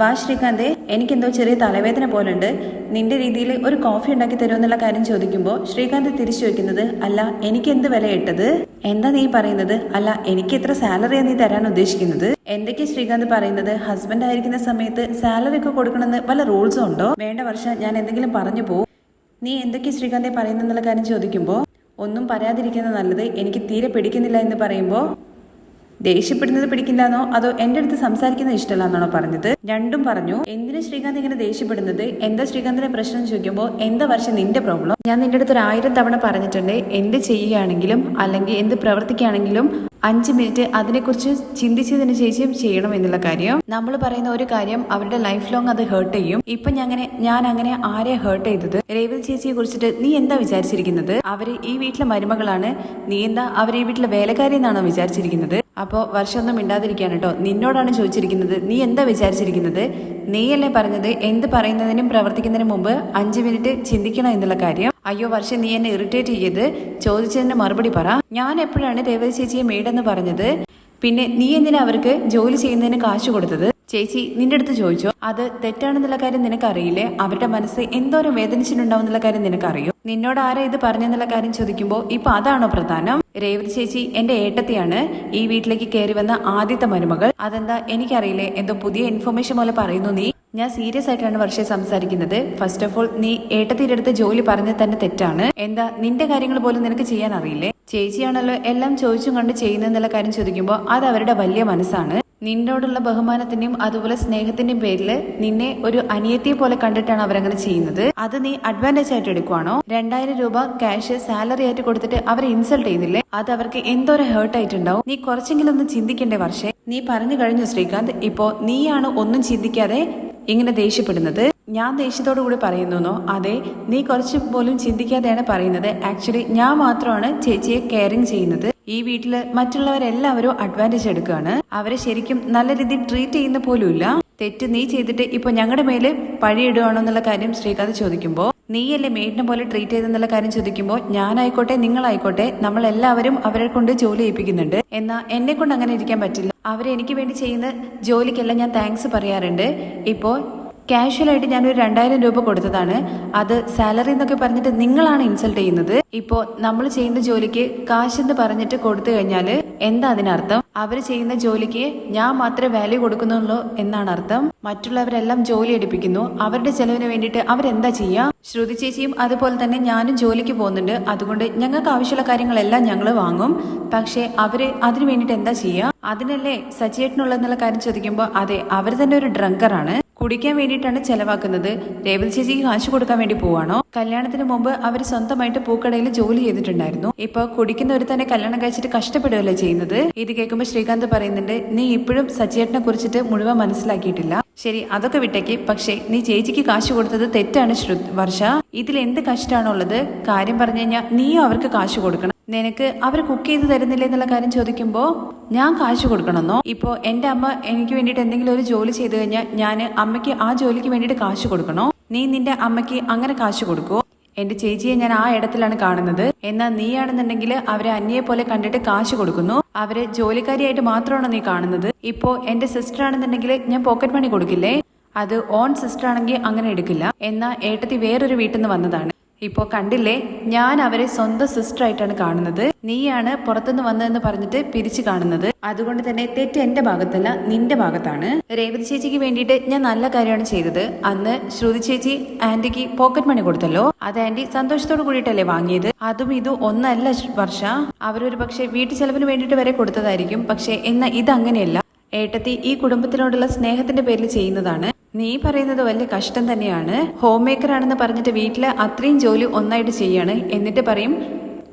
വാ ശ്രീകാന്തെ എനിക്കെന്തോ ചെറിയ തലവേദന പോലുണ്ട്. നിന്റെ രീതിയിൽ ഒരു കോഫി ഉണ്ടാക്കി തരുമെന്നുള്ള കാര്യം ചോദിക്കുമ്പോൾ ശ്രീകാന്ത് തിരിച്ചു വെക്കുന്നത് അല്ല എനിക്ക് എന്ത് വില ഇട്ടത് എന്താ നീ പറയുന്നത്? അല്ല എനിക്ക് എത്ര സാലറിയാണ് നീ തരാൻ ഉദ്ദേശിക്കുന്നത്? എന്തൊക്കെ ശ്രീകാന്ത് പറയുന്നത്? ഹസ്ബൻഡ് ആയിരിക്കുന്ന സമയത്ത് സാലറി ഒക്കെ കൊടുക്കണമെന്ന് പല റൂൾസും ഉണ്ടോ? വേണ്ട വർഷം ഞാൻ എന്തെങ്കിലും പറഞ്ഞു പോകും നീ എന്തൊക്കെ ശ്രീകാന്തെ പറയുന്നെന്നുള്ള കാര്യം ചോദിക്കുമ്പോൾ ഒന്നും പറയാതിരിക്കുന്നത് നല്ലത് എനിക്ക് തീരെ പിടിക്കുന്നില്ല എന്ന് പറയുമ്പോൾ ദേഷ്യപ്പെടുന്നത് പിടിക്കില്ലാന്നോ? അതോ എന്റെ അടുത്ത് സംസാരിക്കുന്നത് ഇഷ്ടമല്ലാന്നാണോ പറഞ്ഞത്? രണ്ടും പറഞ്ഞു എന്തിനാ ശ്രീകാന്ത് ഇങ്ങനെ ദേഷ്യപ്പെടുന്നത്? എന്താ ശ്രീകാന്തിന്റെ പ്രശ്നം ചോദിക്കുമ്പോൾ എന്താ വർഷം നിന്റെ പ്രോബ്ലം ഞാൻ നിന്റെ അടുത്ത് ഒരു ആയിരം തവണ പറഞ്ഞിട്ടുണ്ട് എന്ത് ചെയ്യുകയാണെങ്കിലും അല്ലെങ്കിൽ എന്ത് പ്രവർത്തിക്കുകയാണെങ്കിലും അഞ്ച് മിനിറ്റ് അതിനെക്കുറിച്ച് ചിന്തിച്ചതിന് ശേഷം ചെയ്യണം എന്നുള്ള കാര്യം. നമ്മൾ പറയുന്ന ഒരു കാര്യം അവരുടെ ലൈഫ് ലോങ് അത് ഹേർട്ട് ചെയ്യും. ഇപ്പൊ ഞാൻ ഞാൻ അങ്ങനെ ആരെ ഹേർട്ട് ചെയ്തത്? രേവൽ ചേച്ചിയെ കുറിച്ചിട്ട് നീ എന്താ വിചാരിച്ചിരിക്കുന്നത്? അവർ ഈ വീട്ടിലെ മരുമകളാണ്. നീ എന്താ അവർ ഈ വീട്ടിലെ വേലക്കാരി എന്നാണോ വിചാരിച്ചിരിക്കുന്നത്? അപ്പോൾ വർഷമൊന്നും മിണ്ടാതിരിക്കാൻ കേട്ടോ. നിന്നോടാണ് ചോദിച്ചിരിക്കുന്നത് നീ എന്താ വിചാരിച്ചിരിക്കുന്നത്? നീയല്ലേ പറഞ്ഞത് എന്ത് പറയുന്നതിനും പ്രവർത്തിക്കുന്നതിനും മുമ്പ് അഞ്ച് മിനിറ്റ് ചിന്തിക്കണം എന്നുള്ള കാര്യം? അയ്യോ വർഷം നീ എന്നെ ഇറിറ്റേറ്റ് ചെയ്ത് ചോദിച്ചതിന് മറുപടി പറ. ഞാൻ എപ്പോഴാണ് രേവതി ചേച്ചിയെ മേടെന്ന് പറഞ്ഞത്? പിന്നെ നീ എന്തിനാ അവർക്ക് ജോലി ചെയ്യുന്നതിന് കാശ് കൊടുത്തത്? ചേച്ചി നിന്റെ അടുത്ത് ചോദിച്ചോ? അത് തെറ്റാണെന്നുള്ള കാര്യം നിനക്കറിയില്ലേ? അവരുടെ മനസ്സ് എന്തോരം വേദനിച്ചിട്ടുണ്ടാവുന്നുള്ള കാര്യം നിനക്കറിയോ? നിന്നോട് ആരാ ഇത് പറഞ്ഞെന്നുള്ള കാര്യം ചോദിക്കുമ്പോൾ ഇപ്പൊ അതാണോ പ്രധാനം? രേവതി ചേച്ചി എന്റെ ഏട്ടത്തെയാണ്. ഈ വീട്ടിലേക്ക് കയറി വന്ന ആദ്യത്തെ മരുമകൾ. അതെന്താ എനിക്കറിയില്ലേ? എന്തോ പുതിയ ഇൻഫർമേഷൻ പോലെ പറയുന്നു നീ. ഞാൻ സീരിയസ് ആയിട്ടാണ് വർഷയെ സംസാരിക്കുന്നത്. ഫസ്റ്റ് ഓഫ് ഓൾ നീ ഏട്ടത്തിയുടെ അടുത്ത് ജോലി പറഞ്ഞത് തന്നെ തെറ്റാണ്. എന്താ നിന്റെ കാര്യങ്ങൾ പോലും നിനക്ക് ചെയ്യാൻ അറിയില്ലേ? ചേച്ചിയാണല്ലോ എല്ലാം ചോദിച്ചും കണ്ട് ചെയ്യുന്നെന്നുള്ള കാര്യം ചോദിക്കുമ്പോൾ അത് അവരുടെ വലിയ മനസ്സാണ്. നിന്നോടുള്ള ബഹുമാനത്തിന്റെയും അതുപോലെ സ്നേഹത്തിന്റെയും പേരിൽ നിന്നെ ഒരു അനിയത്തിയെ പോലെ കണ്ടിട്ടാണ് അവരങ്ങനെ ചെയ്യുന്നത്. അത് നീ അഡ്വാന്റേജ് ആയിട്ട് എടുക്കുവാണോ? രണ്ടായിരം രൂപ ക്യാഷ് സാലറി ആയിട്ട് കൊടുത്തിട്ട് അവരെ ഇൻസൾട്ട് ചെയ്യുന്നില്ലേ? അത് അവർക്ക് എന്തോരം ഹേർട്ട് ആയിട്ടുണ്ടാവും? നീ കുറച്ചെങ്കിലും ഒന്ന് ചിന്തിക്കണ്ടേ വർഷേ. നീ പറഞ്ഞു കഴിഞ്ഞു ശ്രീകാന്ത് ഇപ്പോ നീയാണ് ഒന്നും ചിന്തിക്കാതെ ഇങ്ങനെ ദേഷ്യപ്പെടുന്നത്. ഞാൻ ദേഷ്യത്തോടു കൂടി പറയുന്നോ അതെ നീ കുറച്ച് പോലും ചിന്തിക്കാതെയാണ് പറയുന്നത്. ആക്ച്വലി ഞാൻ മാത്രമാണ് ചേച്ചിയെ കെയറിങ് ചെയ്യുന്നത്. ഈ വീട്ടിൽ മറ്റുള്ളവരെല്ലാവരും അഡ്വാന്റേജ് എടുക്കുകയാണ്. അവരെ ശരിക്കും നല്ല രീതിയിൽ ട്രീറ്റ് ചെയ്യുന്ന പോലുമില്ല. തെറ്റ് നീ ചെയ്തിട്ട് ഇപ്പൊ ഞങ്ങളുടെ മേൽ പഴിയിടുകയാണോ എന്നുള്ള കാര്യം ശ്രീകാന്ത് ചോദിക്കുമ്പോൾ നീയല്ലേ മെയ്ഡിനെ പോലെ ട്രീറ്റ് ചെയ്തെന്നുള്ള കാര്യം ചോദിക്കുമ്പോൾ ഞാനായിക്കോട്ടെ നിങ്ങളായിക്കോട്ടെ നമ്മൾ എല്ലാവരും അവരെ കൊണ്ട് ജോലി ചെയ്യിപ്പിക്കുന്നുണ്ട് എന്നാൽ എന്നെ കൊണ്ട് അങ്ങനെ ഇരിക്കാൻ പറ്റില്ല. അവരെനിക്ക് വേണ്ടി ചെയ്യുന്ന ജോലിക്കെല്ലാം ഞാൻ താങ്ക്സ് പറയാറുണ്ട്. ഇപ്പോൾ കാഷ്വലായിട്ട് ഞാനൊരു രണ്ടായിരം രൂപ കൊടുത്തതാണ്. അത് സാലറി എന്നൊക്കെ പറഞ്ഞിട്ട് നിങ്ങളാണ് ഇൻസൾട്ട് ചെയ്യുന്നത്. ഇപ്പോൾ നമ്മൾ ചെയ്യുന്ന ജോലിക്ക് കാശെന്ന് പറഞ്ഞിട്ട് കൊടുത്തു കഴിഞ്ഞാൽ എന്താ അതിനർത്ഥം? അവർ ചെയ്യുന്ന ജോലിക്ക് ഞാൻ മാത്രമേ വാല്യൂ കൊടുക്കുന്നുള്ളൂ എന്നാണ് അർത്ഥം. മറ്റുള്ളവരെല്ലാം ജോലി എടുപ്പിക്കുന്നു. അവരുടെ ചെലവിന് വേണ്ടിയിട്ട് അവരെന്താ ചെയ്യുക ശ്രുതി ചേച്ചിയും അതുപോലെ തന്നെ ഞാനും ജോലിക്ക് പോകുന്നുണ്ട്. അതുകൊണ്ട് ഞങ്ങൾക്ക് ആവശ്യമുള്ള കാര്യങ്ങളെല്ലാം ഞങ്ങൾ വാങ്ങും. പക്ഷേ അവർ അതിനു വേണ്ടിയിട്ട് എന്താ ചെയ്യുക അതിനല്ലേ സച്ചിയേട്ടനുള്ളതെന്നുള്ള കാര്യം ചോദിക്കുമ്പോൾ അതെ അവർ തന്നെ ഒരു ഡ്രങ്കറാണ് കുടിക്കാൻ വേണ്ടിയിട്ടാണ് ചെലവാക്കുന്നത്. രേവതി ചേച്ചിക്ക് കാശ് കൊടുക്കാൻ വേണ്ടി പോവാണോ? കല്യാണത്തിന് മുമ്പ് അവർ സ്വന്തമായിട്ട് പൂക്കടയിൽ ജോലി ചെയ്തിട്ടുണ്ടായിരുന്നു. ഇപ്പൊ കുടിക്കുന്ന ഒരു തന്നെ കല്യാണം കഴിച്ചിട്ട് കഷ്ടപ്പെടുകയല്ലേ ചെയ്യുന്നത്? ഇത് കേൾക്കുമ്പോൾ ശ്രീകാന്ത് പറയുന്നുണ്ട് നീ ഇപ്പോഴും സച്ചിയേട്ടനെ കുറിച്ചിട്ട് മുഴുവൻ മനസ്സിലാക്കിയിട്ടില്ല. ശരി അതൊക്കെ വിട്ടേക്ക്. പക്ഷേ നീ ചേച്ചിക്ക് കാശ് കൊടുത്തത് തെറ്റാണ് ശ്രു വർഷ. ഇതിൽ എന്ത് കഷ്ടാണുള്ളത് കാര്യം പറഞ്ഞു കഴിഞ്ഞാൽ നീയും അവർക്ക് കാശ് കൊടുക്കണം. നിനക്ക് അവർ കുക്ക് ചെയ്ത് തരുന്നില്ല എന്നുള്ള കാര്യം ചോദിക്കുമ്പോൾ ഞാൻ കാശ് കൊടുക്കണമെന്നോ? ഇപ്പോൾ എന്റെ അമ്മ എനിക്ക് വേണ്ടിയിട്ട് എന്തെങ്കിലും ഒരു ജോലി ചെയ്തു കഴിഞ്ഞാൽ ഞാൻ അമ്മയ്ക്ക് ആ ജോലിക്ക് വേണ്ടിയിട്ട് കാശ് കൊടുക്കണോ? നീ നിന്റെ അമ്മയ്ക്ക് അങ്ങനെ കാശ് കൊടുക്കുവോ? എന്റെ ചേച്ചിയെ ഞാൻ ആ ഇടത്തിലാണ് കാണുന്നത്. എന്നാൽ നീയാണെന്നുണ്ടെങ്കിൽ അവരെ അന്യയെ പോലെ കണ്ടിട്ട് കാശ് കൊടുക്കുന്നു. അവരെ ജോലിക്കാരിയായിട്ട് മാത്രമാണോ നീ കാണുന്നത്. ഇപ്പോ എന്റെ സിസ്റ്റർ ആണെന്നുണ്ടെങ്കിൽ ഞാൻ പോക്കറ്റ് മണി കൊടുക്കില്ലേ? അത് ഓൺ സിസ്റ്റർ ആണെങ്കിൽ അങ്ങനെ എടുക്കില്ല. എന്നാൽ ഏട്ടത്തി വേറൊരു വീട്ടിൽ നിന്ന് വന്നതാണ്. ഇപ്പോ കണ്ടില്ലേ ഞാൻ അവരെ സ്വന്തം സിസ്റ്റർ ആയിട്ടാണ് കാണുന്നത്. നീയാണ് പുറത്തുനിന്ന് വന്നതെന്ന് പറഞ്ഞിട്ട് പിരിച്ചു കാണുന്നത്. അതുകൊണ്ട് തന്നെ തെറ്റ് എന്റെ ഭാഗത്തല്ല നിന്റെ ഭാഗത്താണ്. രേവതി ചേച്ചിക്ക് വേണ്ടിയിട്ട് ഞാൻ നല്ല കാര്യമാണ് ചെയ്തത്. അന്ന് ശ്രുതി ചേച്ചി ആന്റിക്ക് പോക്കറ്റ് മണി കൊടുത്തല്ലോ. അത് ആന്റി സന്തോഷത്തോട് കൂടിയിട്ടല്ലേ വാങ്ങിയത്. അതും ഇതും ഒന്നല്ല വർഷ. അവരൊരു പക്ഷെ വീട്ടു ചെലവിന് വേണ്ടിയിട്ട് വരെ കൊടുത്തതായിരിക്കും. പക്ഷെ എന്നാൽ ഇത് അങ്ങനെയല്ല ഏട്ടത്തി ഈ കുടുംബത്തിനോടുള്ള സ്നേഹത്തിന്റെ പേരിൽ ചെയ്യുന്നതാണ്. നീ പറയുന്നത് വലിയ കഷ്ടം തന്നെയാണ്. ഹോം മേക്കർ ആണെന്ന് പറഞ്ഞിട്ട് വീട്ടിൽ അത്രയും ജോലി ഒന്നായിട്ട് ചെയ്യാണ്. എന്നിട്ട് പറയും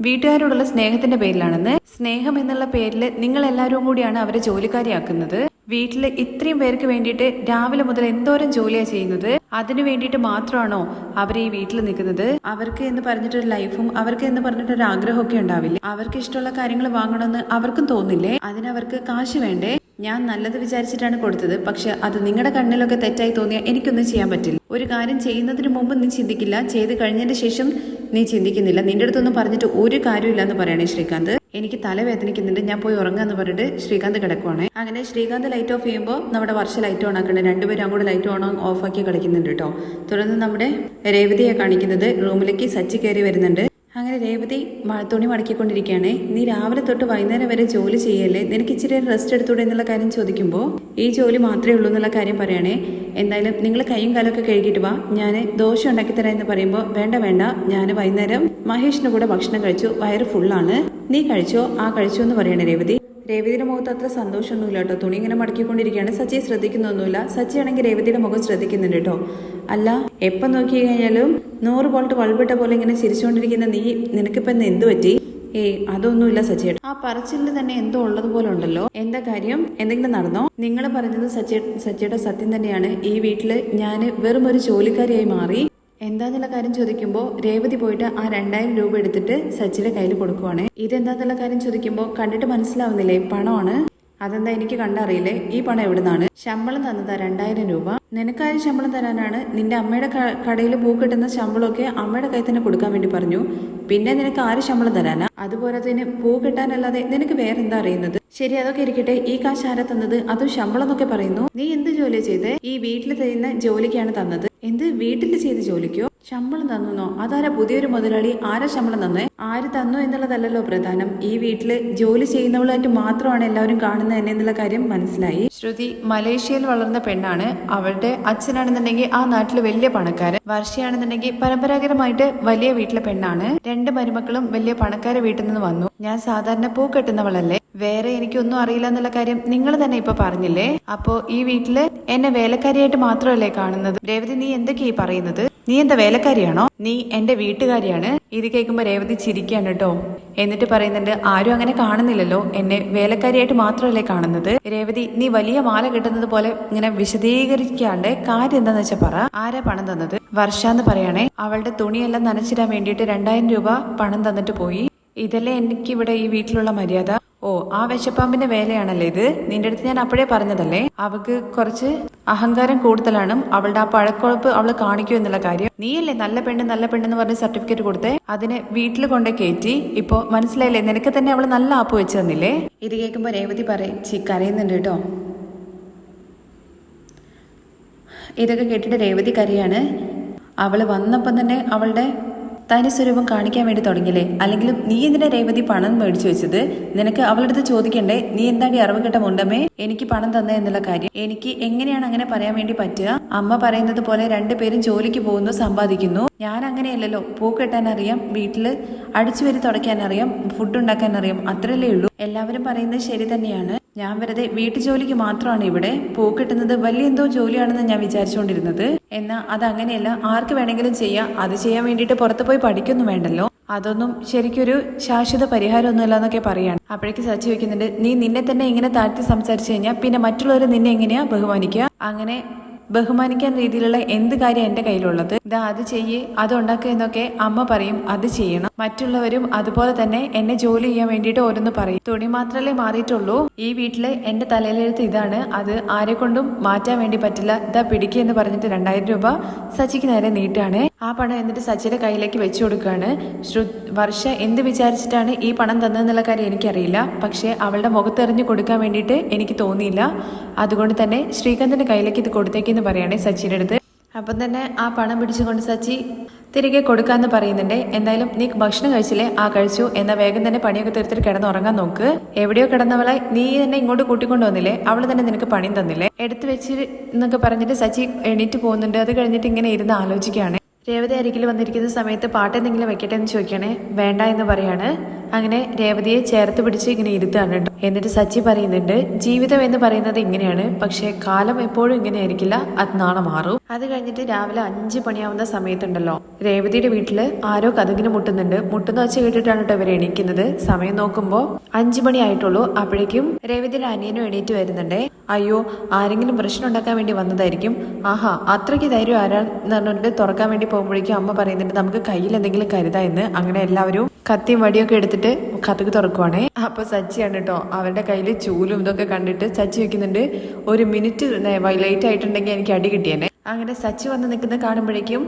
വീട്ടുകാരോടുള്ള സ്നേഹത്തിന്റെ പേരിലാണെന്ന്. സ്നേഹം എന്നുള്ള പേരിൽ നിങ്ങൾ എല്ലാവരും കൂടിയാണ് അവരെ ജോലിക്കാരിയാക്കുന്നത്. വീട്ടിൽ ഇത്രയും പേർക്ക് വേണ്ടിയിട്ട് രാവിലെ മുതൽ എന്തോരം ജോലിയാണ് ചെയ്യുന്നത്. അതിനു വേണ്ടിയിട്ട് മാത്രമാണോ അവർ ഈ വീട്ടിൽ നിൽക്കുന്നത്? അവർക്ക് എന്ന് പറഞ്ഞിട്ടൊരു ലൈഫും അവർക്ക് എന്ന് പറഞ്ഞിട്ടൊരു ആഗ്രഹമൊക്കെ ഉണ്ടാവില്ല? അവർക്ക് ഇഷ്ടമുള്ള കാര്യങ്ങൾ വാങ്ങണമെന്ന് അവർക്കും തോന്നില്ലേ? അതിനവർക്ക് കാശ് വേണ്ടേ? ഞാൻ നല്ലത് വിചാരിച്ചിട്ടാണ് കൊടുത്തത്. പക്ഷെ അത് നിങ്ങളുടെ കണ്ണിലൊക്കെ തെറ്റായി തോന്നിയാൽ എനിക്കൊന്നും ചെയ്യാൻ പറ്റില്ല. ഒരു കാര്യം ചെയ്യുന്നതിന് മുമ്പ് നീ ചിന്തിക്കില്ല. ചെയ്ത് കഴിഞ്ഞതിന് ശേഷം നീ ചിന്തിക്കുന്നില്ല. നിന്റെ അടുത്തൊന്നും പറഞ്ഞിട്ട് ഒരു കാര്യമില്ല എന്ന് പറയണേ ശ്രീകാന്ത്. എനിക്ക് തലവേദനിക്കുന്നുണ്ട് ഞാൻ പോയി ഉറങ്ങാന്ന് പറഞ്ഞിട്ട് ശ്രീകാന്ത് കിടക്കുവാണേ. അങ്ങനെ ശ്രീകാന്ത് ലൈറ്റ് ഓഫ് ചെയ്യുമ്പോൾ നമ്മുടെ വർഷ ലൈറ്റ് ഓൺ ആക്കണേ. രണ്ടുപേരും അങ്ങോട്ട് ലൈറ്റ് ഓൺ ഓഫ് ആക്കി കളിക്കുന്നുണ്ട് കേട്ടോ. തുടർന്ന് നമ്മുടെ രേവതിയെ കാണിക്കുന്നത് റൂമിലേക്ക് സച്ചി കയറി വരുന്നുണ്ട്. അങ്ങനെ രേവതി തുണി മടക്കിക്കൊണ്ടിരിക്കുകയാണ്. നീ രാവിലെ തൊട്ട് വൈകുന്നേരം വരെ ജോലി ചെയ്യല്ലേ? നിനക്ക് ഇച്ചിരി റെസ്റ്റ് എടുത്തൂടെ എന്നുള്ള കാര്യം ചോദിക്കുമ്പോൾ ഈ ജോലി മാത്രമേ ഉള്ളൂ എന്നുള്ള കാര്യം പറയണേ. എന്തായാലും നിങ്ങൾ കൈയും കാലൊക്കെ കഴുകിയിട്ട് വാ. ഞാൻ ദോശ ഉണ്ടാക്കി തരാം എന്ന് പറയുമ്പോൾ വേണ്ട വേണ്ട ഞാൻ വൈകുന്നേരം മഹേഷിന്റെ കൂടെ ഭക്ഷണം കഴിച്ചു. വയറ് ഫുള്ളാണ് നീ കഴിച്ചോ? ആ കഴിച്ചോ എന്ന് പറയണേ രേവതി. രേവതിയുടെ മുഖത്ത് അത്ര സന്തോഷമൊന്നുമില്ല കേട്ടോ. തുണി ഇങ്ങനെ മടക്കിക്കൊണ്ടിരിക്കുകയാണ്. സച്ചിയെ ശ്രദ്ധിക്കുന്നൊന്നുമില്ല. സച്ചിയാണെങ്കിൽ രേവതിയുടെ മുഖം ശ്രദ്ധിക്കുന്നുണ്ട് കേട്ടോ. അല്ല എപ്പം നോക്കി കഴിഞ്ഞാലും നൂറ് വോൾട്ട് ബൾബിട്ട പോലെ ഇങ്ങനെ ചിരിച്ചുകൊണ്ടിരിക്കുന്ന നീ നിനക്കിപ്പം എന്ത് പറ്റി? ഏയ് അതൊന്നുമില്ല സച്ചിയേട്ട. ആ പറച്ചിലിൽ തന്നെ എന്തോ ഉള്ളതുപോലെ ഉണ്ടല്ലോ. എന്താ കാര്യം? എന്തെങ്കിലും നടന്നോ? നിങ്ങൾ പറഞ്ഞത് സച്ചേ സച്ചിയുടെ സത്യം തന്നെയാണ്. ഈ വീട്ടിൽ ഞാൻ വെറും ഒരു ജോലിക്കാരിയായി മാറി എന്താന്നുള്ള കാര്യം ചോദിക്കുമ്പോൾ രേവതി പോയിട്ട് ആ രണ്ടായിരം രൂപ എടുത്തിട്ട് സച്ചിയുടെ കയ്യിൽ കൊടുക്കുവാണ്. ഇതെന്താന്നുള്ള കാര്യം ചോദിക്കുമ്പോൾ കണ്ടിട്ട് മനസ്സിലാവുന്നില്ലേ? പണമാണ്. അതെന്താ എനിക്ക് കണ്ടറിയില്ലേ? ഈ പണം എവിടുന്നാണ്? ശമ്പളം തന്നതാ രണ്ടായിരം രൂപ. നിനക്കാരും ശമ്പളം തരാനാണ് നിന്റെ അമ്മയുടെ കടയിൽ പൂ കിട്ടുന്ന ശമ്പളമൊക്കെ അമ്മയുടെ കയ്യിൽ തന്നെ കൊടുക്കാൻ വേണ്ടി പറഞ്ഞു. പിന്നെ നിനക്ക് ആര് ശമ്പളം തരാനാ? അതുപോലെ തന്നെ പൂ കിട്ടാനല്ലാതെ നിനക്ക് വേറെന്താ അറിയുന്നത്? ശരി അതൊക്കെ ഇരിക്കട്ടെ. ഈ കാശ് ആരാ തന്നത്? അതും ശമ്പളം എന്നൊക്കെ പറയുന്നു. നീ എന്ത് ജോലി ചെയ്ത്? ഈ വീട്ടിൽ തരുന്ന ജോലിക്കാണ് തന്നത്. എന്ത് വീട്ടിൽ ചെയ്ത ജോലിക്കോ? ശമ്പളം തന്നോ അതാരാ പുതിയൊരു മുതലാളി? ആരാ ശമ്പളം തന്നേ? ആര് തന്നു എന്നുള്ളതല്ലല്ലോ പ്രധാനം. ഈ വീട്ടിൽ ജോലി ചെയ്യുന്നവളായിട്ട് മാത്രമാണ് എല്ലാവരും കാണുന്നത് തന്നെ എന്നുള്ള കാര്യം മനസ്സിലായി. ശ്രുതി മലേഷ്യയിൽ വളർന്ന പെണ്ണാണ്. അവളുടെ അച്ഛനാണെന്നുണ്ടെങ്കിൽ ആ നാട്ടിൽ വലിയ പണക്കാരൻ വർഷയാണെന്നുണ്ടെങ്കിൽ പരമ്പരാഗതമായിട്ട് വലിയ വീട്ടിലെ പെണ്ണാണ്. രണ്ട് മരുമക്കളും വലിയ പണക്കാരെ വീട്ടിൽ നിന്ന് വന്നു. ഞാൻ സാധാരണ പൂ കെട്ടുന്നവളല്ലേ? വേറെ എനിക്കൊന്നും അറിയില്ല എന്നുള്ള കാര്യം നിങ്ങൾ തന്നെ ഇപ്പൊ പറഞ്ഞില്ലേ? അപ്പോ ഈ വീട്ടിൽ എന്നെ വേലക്കാരിയായിട്ട് മാത്രമല്ലേ കാണുന്നത്? രേവതി നീ എന്തൊക്കെയാ പറയുന്നത്? നീ എന്താ വേലക്കാരിയാണോ? നീ എന്റെ വീട്ടുകാരിയാണ്. ഇത് കേൾക്കുമ്പോ രേവതി ചിരിക്കാണ് കേട്ടോ. എന്നിട്ട് പറയുന്നുണ്ട് ആരും അങ്ങനെ കാണുന്നില്ലല്ലോ. എന്നെ വേലക്കാരിയായിട്ട് മാത്രമല്ലേ കാണുന്നത്? രേവതി നീ വലിയ മാല കിട്ടുന്നത് പോലെ ഇങ്ങനെ വിശദീകരിക്കാണ്ട് കാര്യം എന്താന്ന് വെച്ചാ പറ. ആരാ പണം തന്നത്? വർഷ എന്ന് പറയണേ. അവളുടെ തുണിയെല്ലാം നനച്ചിടാൻ വേണ്ടിയിട്ട് രണ്ടായിരം രൂപ പണം തന്നിട്ട് പോയി. ഇതല്ലേ എനിക്കിവിടെ ഈ വീട്ടിലുള്ള മര്യാദ? ഓ ആ വിശപ്പാമ്പിന്റെ വേലയാണല്ലേ ഇത്? നിന്റെ അടുത്ത് ഞാൻ അപ്പോഴേ പറഞ്ഞതല്ലേ? അവക്ക് കുറച്ച് അഹങ്കാരം കൂടുതലാണ്. അവളുടെ ആ പഴക്കുഴപ്പ് അവൾ കാണിക്കൂ എന്നുള്ള കാര്യം. നീയല്ലേ നല്ല പെണ്ണ് നല്ല പെണ്ണെന്ന് പറഞ്ഞ സർട്ടിഫിക്കറ്റ് കൊടുത്തേ? അതിനെ വീട്ടിൽ കൊണ്ട് കയറ്റി. ഇപ്പോ മനസ്സിലായില്ലേ? നിനക്ക് തന്നെ അവൾ നല്ല ആപ്പ് വെച്ച് തന്നില്ലേ? ഇത് കേൾക്കുമ്പോ രേവതി പറയും ചി കരയുന്നുണ്ട് കേട്ടോ. ഇതൊക്കെ കേട്ടിട്ട് രേവതി കരയാണ്. അവൾ വന്നപ്പം തന്നെ അവളുടെ തനി സ്വരൂപം കാണിക്കാൻ വേണ്ടി തുടങ്ങിയില്ലേ? അല്ലെങ്കിലും നീ എന്തിനാ രേവതി പണം മേടിച്ചു വെച്ചത്? നിനക്ക് അവളുടെ ചോദിക്കണ്ടേ? നീ എന്താടി ഈ അറിവ് കേട്ട മുണ്ടമേ എനിക്ക് പണം തന്ന എന്നുള്ള കാര്യം. എനിക്ക് എങ്ങനെയാണ് അങ്ങനെ പറയാൻ വേണ്ടി പറ്റുക? അമ്മ പറയുന്നത് പോലെ രണ്ടുപേരും ജോലിക്ക് പോകുന്നു സമ്പാദിക്കുന്നു. ഞാൻ അങ്ങനെയല്ലല്ലോ. പൂ കെട്ടാൻ അറിയാം വീട്ടിൽ അടിച്ചു വരി തുടയ്ക്കാൻ അറിയാം ഫുഡ് ഉണ്ടാക്കാൻ അറിയാം. അത്രല്ലേ ഉള്ളൂ. എല്ലാവരും പറയുന്നത് ശരി തന്നെയാണ്. ഞാൻ വെറുതെ വീട്ടു ജോലിക്ക് മാത്രമാണ് ഇവിടെ. പൂ കിട്ടുന്നത് വലിയ എന്തോ ജോലിയാണെന്ന് ഞാൻ വിചാരിച്ചുകൊണ്ടിരുന്നത്. എന്നാൽ അത് അങ്ങനെയല്ല ആർക്ക് വേണമെങ്കിലും ചെയ്യാം. അത് ചെയ്യാൻ വേണ്ടിയിട്ട് പുറത്ത് പോയി പഠിക്കൊന്നും വേണ്ടല്ലോ. അതൊന്നും ശരിക്കൊരു ശാശ്വത പരിഹാരമൊന്നുമില്ല എന്നൊക്കെ പറയാണ്. അപ്പോഴേക്ക് സച്ചി വെക്കുന്നുണ്ട് നീ നിന്നെ തന്നെ ഇങ്ങനെ താഴ്ത്തി സംസാരിച്ചു കഴിഞ്ഞാൽ പിന്നെ മറ്റുള്ളവർ നിന്നെ എങ്ങനെയാ ബഹുമാനിക്കുക? അങ്ങനെ ബഹുമാനിക്കാൻ രീതിയിലുള്ള എന്ത് കാര്യം എന്റെ കയ്യിലുള്ളത്? ഇതാ അത് ചെയ്യേ അത് ഉണ്ടാക്കുക എന്നൊക്കെ അമ്മ പറയും അത് ചെയ്യണം. മറ്റുള്ളവരും അതുപോലെ തന്നെ എന്നെ ജോലി ചെയ്യാൻ വേണ്ടിയിട്ട് ഓരോന്ന് പറയും. തുണി മാത്രമല്ലേ മാറിയിട്ടുള്ളൂ? ഈ വീട്ടിലെ എന്റെ തലയിലെഴുത്ത് ഇതാണ്. അത് ആരെക്കൊണ്ടും മാറ്റാൻ വേണ്ടി പറ്റില്ല. ഇതാ പിടിക്കുക എന്ന് പറഞ്ഞിട്ട് രണ്ടായിരം രൂപ സച്ചിക്ക് നേരെ നീട്ടാണ്. ആ പണം എന്നിട്ട് സച്ചിന്റെ കയ്യിലേക്ക് വെച്ചു കൊടുക്കുകയാണ്. ശ്രു വർഷ എന്ത് വിചാരിച്ചിട്ടാണ് ഈ പണം തന്നതെന്നുള്ള കാര്യം എനിക്കറിയില്ല. പക്ഷേ അവളുടെ മുഖത്തെറിഞ്ഞ് കൊടുക്കാൻ വേണ്ടിയിട്ട് എനിക്ക് തോന്നിയില്ല. അതുകൊണ്ട് തന്നെ ശ്രീകാന്തിന്റെ കയ്യിലേക്ക് ഇത് കൊടുത്തേക്കെന്ന് പറയുകയാണെ സച്ചിന്റെ അടുത്ത്. അപ്പം തന്നെ ആ പണം പിടിച്ചുകൊണ്ട് സച്ചി തിരികെ കൊടുക്കാന്ന് പറയുന്നുണ്ട്. എന്തായാലും നീ ഭക്ഷണം കഴിച്ചില്ലേ? ആ കഴിച്ചു. എന്നാൽ വേഗം തന്നെ പണിയൊക്കെ തീർത്തിട്ട് കിടന്നുറങ്ങാൻ നോക്ക്. എവിടെയോ കിടന്നവളെ നീ തന്നെ ഇങ്ങോട്ട് കൂട്ടിക്കൊണ്ടു വന്നില്ലേ? അവൾ തന്നെ നിനക്ക് പണിയും തന്നില്ലേ? എടുത്തു വെച്ച് എന്നൊക്കെ പറഞ്ഞിട്ട് സച്ചി എണീറ്റ് പോകുന്നുണ്ട്. അത് കഴിഞ്ഞിട്ട് ഇങ്ങനെ ഇരുന്ന് ആലോചിക്കുകയാണ്. രേവതി അരികിൽ വന്നിരിക്കുന്ന സമയത്ത് പാട്ട് എന്തെങ്കിലും വെക്കട്ടെ എന്ന് ചോദിക്കണേ വേണ്ട എന്ന് പറയാണ്. അങ്ങനെ രേവതിയെ ചേർത്ത് പിടിച്ച് ഇങ്ങനെ ഇരുത്താണ് കേട്ടോ. എന്നിട്ട് സച്ചി പറയുന്നുണ്ട് ജീവിതം എന്ന് പറയുന്നത് ഇങ്ങനെയാണ് പക്ഷേ കാലം എപ്പോഴും ഇങ്ങനെ ആയിരിക്കില്ല അത് നാളെ മാറും. അത് കഴിഞ്ഞിട്ട് രാവിലെ അഞ്ച് മണിയാവുന്ന സമയത്തുണ്ടല്ലോ. രേവതിയുടെ വീട്ടിൽ ആരോ കഥകിന് മുട്ടുന്നുണ്ട്. മുട്ടുന്ന വെച്ച് കേട്ടിട്ടാണ് കേട്ടോ ഇവർ എണീക്കുന്നത്. സമയം നോക്കുമ്പോ അഞ്ചു മണി ആയിട്ടുള്ളൂ. അപ്പോഴേക്കും രേവതിയുടെ അനിയനും എണീറ്റ് വരുന്നുണ്ടേ. അയ്യോ ആരെങ്കിലും പ്രശ്നം ഉണ്ടാക്കാൻ വേണ്ടി വന്നതായിരിക്കും. ആഹാ അത്രയ്ക്ക് ധൈര്യം ആരാന്ന് പറഞ്ഞിട്ട് തുറക്കാൻ വേണ്ടി പോകുമ്പോഴേക്കും അമ്മ പറയുന്നുണ്ട് നമുക്ക് കയ്യിൽ എന്തെങ്കിലും കരുതാ എന്ന്. അങ്ങനെ എല്ലാവരും കത്തിയും വടിയൊക്കെ എടുത്തിട്ട് കഥക്ക് തുറക്കുവാണേ. അപ്പൊ സച്ചിയാണ് കേട്ടോ അവരുടെ കയ്യിൽ ചൂലും ഇതൊക്കെ കണ്ടിട്ട് സച്ചി വെക്കുന്നുണ്ട് ഒരു മിനിറ്റ് ലൈറ്റ് ആയിട്ടുണ്ടെങ്കിൽ എനിക്ക് അടി കിട്ടിയേനെ. അങ്ങനെ സച്ചി വന്ന് നിൽക്കുന്ന കാണുമ്പോഴേക്കും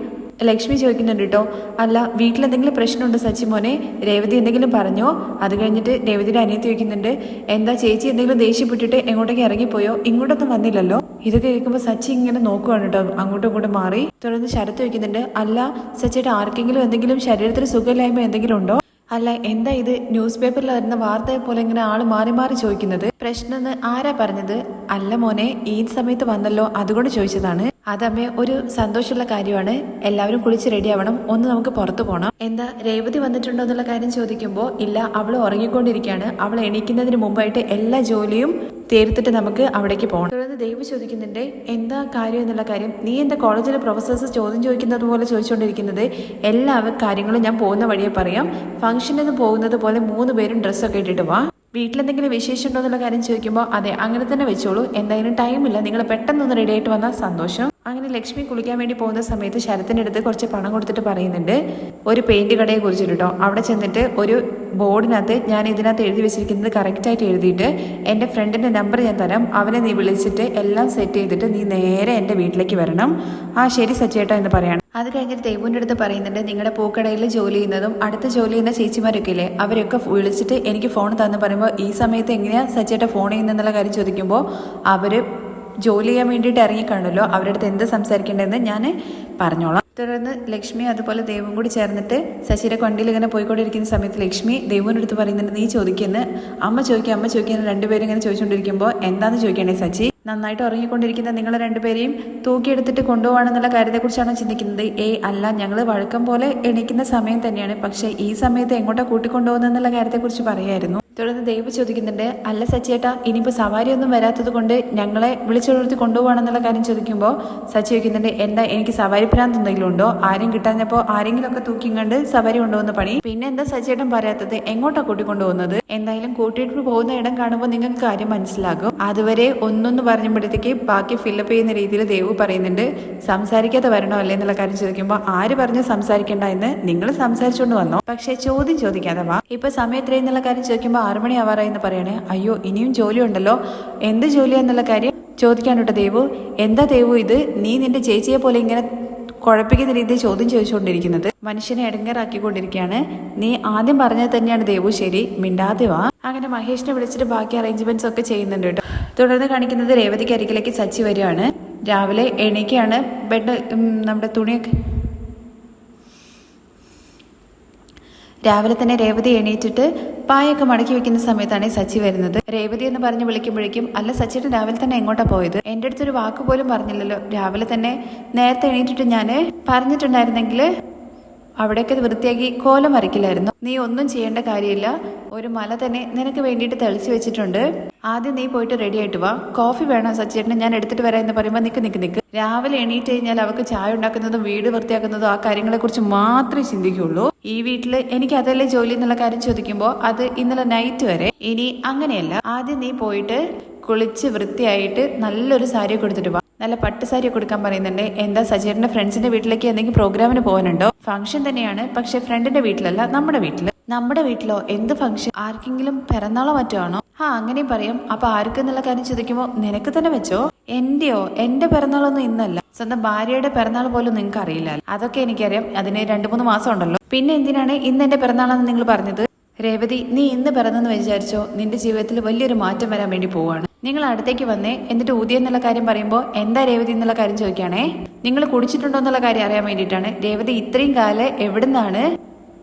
ലക്ഷ്മി ചോദിക്കുന്നുണ്ട് കേട്ടോ അല്ല വീട്ടിലെന്തെങ്കിലും പ്രശ്നമുണ്ടോ സച്ചി മോനെ? രേവതി എന്തെങ്കിലും പറഞ്ഞോ? അത് കഴിഞ്ഞിട്ട് രേവതിയുടെ അനിയത്തി ചോദിക്കുന്നുണ്ട് എന്താ ചേച്ചി എന്തെങ്കിലും ദേഷ്യപ്പെട്ടിട്ട് എങ്ങോട്ടേക്ക് ഇറങ്ങിപ്പോയോ? ഇങ്ങോട്ടൊന്നും വന്നില്ലല്ലോ? ഇത് കേൾക്കുമ്പോൾ സച്ചി ഇങ്ങനെ നോക്കുവാണ് കേട്ടോ അങ്ങോട്ടും ഇങ്ങോട്ടും മാറി. തുടർന്ന് ശരത്ത് ചോദിക്കുന്നുണ്ട് അല്ല സച്ചിയുടെ ആർക്കെങ്കിലും എന്തെങ്കിലും ശരീരത്തിന് സുഖമില്ലായ്മ എന്തെങ്കിലും ഉണ്ടോ? അല്ല എന്താ ഇത്? ന്യൂസ് പേപ്പറിൽ വരുന്ന വാർത്തയെ പോലെ ഇങ്ങനെ ആൾ മാറി മാറി ചോദിക്കുന്നത്. പ്രശ്നം ആരാ പറഞ്ഞത്? അല്ല മോനെ ഈ സമയത്ത് വന്നല്ലോ അതുകൊണ്ട് ചോദിച്ചതാണ്. അതമ്മേ ഒരു സന്തോഷമുള്ള കാര്യമാണ്. എല്ലാവരും കുളിച്ച് റെഡി ആവണം. ഒന്ന് നമുക്ക് പുറത്തു പോകണം എന്താ രേവതി വന്നിട്ടുണ്ടോ എന്നുള്ള കാര്യം ചോദിക്കുമ്പോൾ ഇല്ല അവൾ ഉറങ്ങിക്കൊണ്ടിരിക്കുകയാണ്. അവൾ എണീക്കുന്നതിന് മുമ്പായിട്ട് എല്ലാ ജോലിയും തീർത്തിട്ട് നമുക്ക് അവിടേക്ക് പോകണം തുടർന്ന് ദൈവം ചോദിക്കുന്നുണ്ട് എന്താ കാര്യം എന്നുള്ള കാര്യം. നീ എന്താ കോളേജിലെ പ്രൊഫസേഴ്സ് ചോദ്യം ചോദിക്കുന്നത് പോലെ ചോദിച്ചുകൊണ്ടിരിക്കുന്നത് എല്ലാ കാര്യങ്ങളും ഞാൻ പോകുന്ന വഴിയെ പറയാം. ഫംഗ്ഷനിൽ പോകുന്നത് പോലെ മൂന്ന് പേരും ഡ്രസ്സൊക്കെ ഇട്ടിട്ട് വാ. വീട്ടിലെന്തെങ്കിലും വിശേഷം ഉണ്ടോ എന്നുള്ള കാര്യം ചോദിക്കുമ്പോൾ അതെ അങ്ങനെ തന്നെ വെച്ചോളൂ. എന്തായാലും ടൈമില്ല നിങ്ങൾ പെട്ടെന്നൊന്ന് റെഡി ആയിട്ട് വന്നാൽ സന്തോഷം. അങ്ങനെ ലക്ഷ്മി കുളിക്കാൻ വേണ്ടി പോകുന്ന സമയത്ത് ശരത്തിന്റെ അടുത്ത് കുറച്ച് പണം കൊടുത്തിട്ട് പറയുന്നുണ്ട് ഒരു പെയിന്റ് കടയെ കുറിച്ചിട്ട് അവിടെ ചെന്നിട്ട് ഒരു ബോർഡിനകത്ത് ഞാൻ ഇതിനകത്ത് എഴുതി വെച്ചിരിക്കുന്നത് കറക്റ്റായിട്ട് എഴുതിയിട്ട് എന്റെ ഫ്രണ്ടിന്റെ നമ്പർ ഞാൻ തരാം. അവനെ നീ വിളിച്ചിട്ട് എല്ലാം സെറ്റ് ചെയ്തിട്ട് നീ നേരെ എന്റെ വീട്ടിലേക്ക് വരണം. ആ ശരി സച്ചേട്ടാ എന്ന് പറയാണ്. അത് കഴിഞ്ഞിട്ട് ദൈവന്റെ അടുത്ത് പറയുന്നുണ്ട് നിങ്ങളുടെ പൂക്കടയിൽ ജോലി ചെയ്യുന്നതും അടുത്ത ജോലി ചെയ്യുന്ന ചേച്ചിമാരൊക്കെ ഇല്ലേ അവരൊക്കെ വിളിച്ചിട്ട് എനിക്ക് ഫോൺ തന്നു. പറയുമ്പോൾ ഈ സമയത്ത് എങ്ങനെയാണ് സച്ചേട്ട ഫോൺ ചെയ്യുന്നതെന്നുള്ള കാര്യം ചോദിക്കുമ്പോൾ അവർ ജോലി ചെയ്യാൻ വേണ്ടിയിട്ട് ഇറങ്ങിക്കാണല്ലോ. അവരുടെ അടുത്ത് എന്ത് സംസാരിക്കേണ്ടതെന്ന് ഞാൻ പറഞ്ഞോളാം. തുടർന്ന് ലക്ഷ്മി അതുപോലെ ദൈവം കൂടി ചേർന്നിട്ട് ശശിയുടെ കൊണ്ടിയിൽ ഇങ്ങനെ പോയിക്കൊണ്ടിരിക്കുന്ന സമയത്ത് ലക്ഷ്മി ദൈവന്റെ അടുത്ത് പറയുന്നുണ്ട് നീ ചോദിക്കുന്നു? അമ്മ ചോദിക്കുക അമ്മ ചോദിക്കുന്ന രണ്ടുപേരും ഇങ്ങനെ ചോദിച്ചുകൊണ്ടിരിക്കുമ്പോൾ എന്താണെന്ന് ചോദിക്കണേ സച്ചി നന്നായിട്ട് ഉറങ്ങിക്കൊണ്ടിരിക്കുന്ന നിങ്ങൾ രണ്ടുപേരെയും തൂക്കിയെടുത്തിട്ട് കൊണ്ടുപോകണമെന്നുള്ള കാര്യത്തെക്കുറിച്ചാണോ ചിന്തിക്കുന്നത്? ഏയ് അല്ല ഞങ്ങൾ വഴക്കം പോലെ എണീക്കുന്ന സമയം തന്നെയാണ്. പക്ഷേ ഈ സമയത്ത് എങ്ങോട്ടാണ് കൂട്ടിക്കൊണ്ടുപോകുന്നതെന്നുള്ള കാര്യത്തെക്കുറിച്ച് പറയായിരുന്നു. തുടർന്ന് ദൈവം ചോദിക്കുന്നുണ്ട് അല്ല സച്ചിയേട്ടാ ഇനിയിപ്പോൾ സവാരിയൊന്നും വരാത്തത് കൊണ്ട് ഞങ്ങളെ വിളിച്ചുണർത്തി കൊണ്ടുപോകണമെന്നുള്ള കാര്യം ചോദിക്കുമ്പോൾ സച്ചി ചോദിക്കുന്നുണ്ട് എന്താ എനിക്ക് സവാരി ഭ്രാന്ത് എന്തെങ്കിലും ഉണ്ടോ? ആരും കിട്ടാഞ്ഞപ്പോൾ ആരെങ്കിലുമൊക്കെ തൂക്കി കണ്ട് സവാരി കൊണ്ടുപോകുന്ന പണി? പിന്നെ എന്താ സച്ചിയേട്ടൻ പറയാത്തത് എങ്ങോട്ടാ കൂട്ടിക്കൊണ്ടുപോകുന്നത്? എന്തായാലും കൂട്ടിയിട്ട് പോകുന്ന ഇടം കാണുമ്പോൾ നിങ്ങൾക്ക് കാര്യം മനസ്സിലാകും. അതുവരെ ഒന്നൊന്ന് പറഞ്ഞപ്പോഴത്തേക്ക് ബാക്കി ഫില്ലപ്പ് ചെയ്യുന്ന രീതിയിൽ ദേവു പറയുന്നുണ്ട് സംസാരിക്കാതെ വരണോ അല്ലേ എന്നുള്ള കാര്യം ചോദിക്കുമ്പോൾ ആര് പറഞ്ഞു സംസാരിക്കേണ്ട എന്ന് നിങ്ങൾ സംസാരിച്ചുകൊണ്ട് വന്നോ? പക്ഷേ ചോദ്യം ചോദിക്കാതെ വാ. ഇപ്പൊ സമയം എത്രയെന്നുള്ള കാര്യം ചോദിക്കുമ്പോൾ ആറു മണി ആവാറായി എന്ന് പറയണേ. അയ്യോ ഇനിയും ജോലിയുണ്ടല്ലോ. എന്ത് ജോലിയാന്നുള്ള കാര്യം ചോദിക്കാനുട്ടോ ദേവു. എന്താ ദേവു ഇത്? നീ നിന്റെ ചേച്ചിയെ പോലെ ഇങ്ങനെ കുഴപ്പിക്കുന്ന രീതിയിൽ ചോദ്യം ചോദിച്ചുകൊണ്ടിരിക്കുന്നത്. മനുഷ്യനെ ഇടങ്ങേറാക്കിക്കൊണ്ടിരിക്കുകയാണ് നീ ആദ്യം പറഞ്ഞത് തന്നെയാണ് ദേവു. ശരി മിണ്ടാതെ വാ. അങ്ങനെ മഹേഷിനെ വിളിച്ചിട്ട് ബാക്കി അറേഞ്ച്മെന്റ്സ് ഒക്കെ ചെയ്യുന്നുണ്ട് കേട്ടോ. തുടർന്ന് കാണിക്കുന്നത് രേവതിക്ക് അരികിലേക്ക് സച്ചി വരികയാണ്. രാവിലെ എണീക്കാണ് ബെഡ് നമ്മുടെ തുണിയൊക്കെ രാവിലെ തന്നെ രേവതി എണീറ്റിട്ട് പായൊക്കെ മടക്കി വെക്കുന്ന സമയത്താണ് സച്ചി വരുന്നത്. രേവതി എന്ന് പറഞ്ഞ് വിളിക്കുമ്പോഴേക്കും അല്ല സച്ചിയുടെ രാവിലെ തന്നെ എങ്ങോട്ടാ പോയത്? എന്റെ അടുത്തൊരു വാക്ക് പോലും പറഞ്ഞില്ലല്ലോ. രാവിലെ തന്നെ നേരത്തെ എണീറ്റിട്ട് ഞാൻ പറഞ്ഞിട്ടുണ്ടായിരുന്നെങ്കിൽ അവിടെയൊക്കെ വൃത്തിയാക്കി കോലം വരയ്ക്കില്ലായിരുന്നു നീ ഒന്നും ചെയ്യേണ്ട കാര്യമില്ല. ഒരു മല തന്നെ നിനക്ക് വേണ്ടിയിട്ട് തെളിച്ചു വെച്ചിട്ടുണ്ട്. ആദ്യം നീ പോയിട്ട് റെഡി ആയിട്ട് വാ. കോഫി വേണോ സച്ചേട്ടന് ഞാൻ എടുത്തിട്ട് വരാം എന്ന് പറയുമ്പോൾ നിൽക്ക് നിൽക്ക് നിൽക്ക് രാവിലെ എണീറ്റ് കഴിഞ്ഞാൽ അവൾക്ക് ചായ ഉണ്ടാക്കുന്നതും വീട് വൃത്തിയാക്കുന്നതും ആ കാര്യങ്ങളെ കുറിച്ച് മാത്രമേ ചിന്തിക്കുള്ളൂ. ഈ വീട്ടിൽ എനിക്ക് അതല്ലേ ജോലി എന്നുള്ള കാര്യം ചോദിക്കുമ്പോൾ അത് ഇന്നലെ നൈറ്റ് വരെ. ഇനി അങ്ങനെയല്ല. ആദ്യം നീ പോയിട്ട് കുളിച്ച് വൃത്തിയായിട്ട് നല്ലൊരു സാരി കൊടുത്തിട്ട് വാ. നല്ല പട്ട് കൊടുക്കാൻ പറയുന്നുണ്ട്. എന്താ സജീറിന്റെ ഫ്രണ്ട്സിന്റെ വീട്ടിലേക്ക് എന്തെങ്കിലും പ്രോഗ്രാമിന് പോകാനുണ്ടോ? ഫംഗ്ഷൻ തന്നെയാണ് പക്ഷെ ഫ്രണ്ടിന്റെ വീട്ടിലല്ല നമ്മുടെ വീട്ടിൽ. നമ്മുടെ വീട്ടിലോ? എന്ത് ഫംഗ്ഷൻ ആർക്കെങ്കിലും പിറന്നാളോ മറ്റോ ആണോ? ആ അങ്ങനെയും പറയും. അപ്പൊ ആർക്കെന്നുള്ള കാര്യം ചോദിക്കുമ്പോൾ നിനക്ക് തന്നെ വെച്ചോ? എന്റെയോ? എന്റെ പിറന്നാളൊന്നും ഇന്നല്ല. സ്വന്തം ഭാര്യയുടെ പിറന്നാൾ പോലും നിങ്ങൾക്ക് അറിയില്ല അതൊക്കെ എനിക്കറിയാം. അതിന് രണ്ടു മൂന്ന് മാസം ഉണ്ടല്ലോ. പിന്നെ എന്തിനാണ് ഇന്ന് എന്റെ പിറന്നാളെന്ന് നിങ്ങൾ പറഞ്ഞത്? രേവതി നീ ഇന്ന് പിറന്നെന്ന് വിചാരിച്ചോ നിന്റെ ജീവിതത്തിൽ വലിയൊരു മാറ്റം വരാൻ വേണ്ടി പോവാണ്. നിങ്ങൾ അടുത്തേക്ക് വന്നേ എന്നിട്ട് ഊതിയ എന്നുള്ള കാര്യം പറയുമ്പോൾ എന്താ രേവതി എന്നുള്ള കാര്യം ചോദിക്കുകയാണേ? നിങ്ങൾ കുടിച്ചിട്ടുണ്ടോ എന്നുള്ള കാര്യം അറിയാൻ വേണ്ടിയിട്ടാണ് രേവതി ഇത്രയും കാലം എവിടുന്നാണ്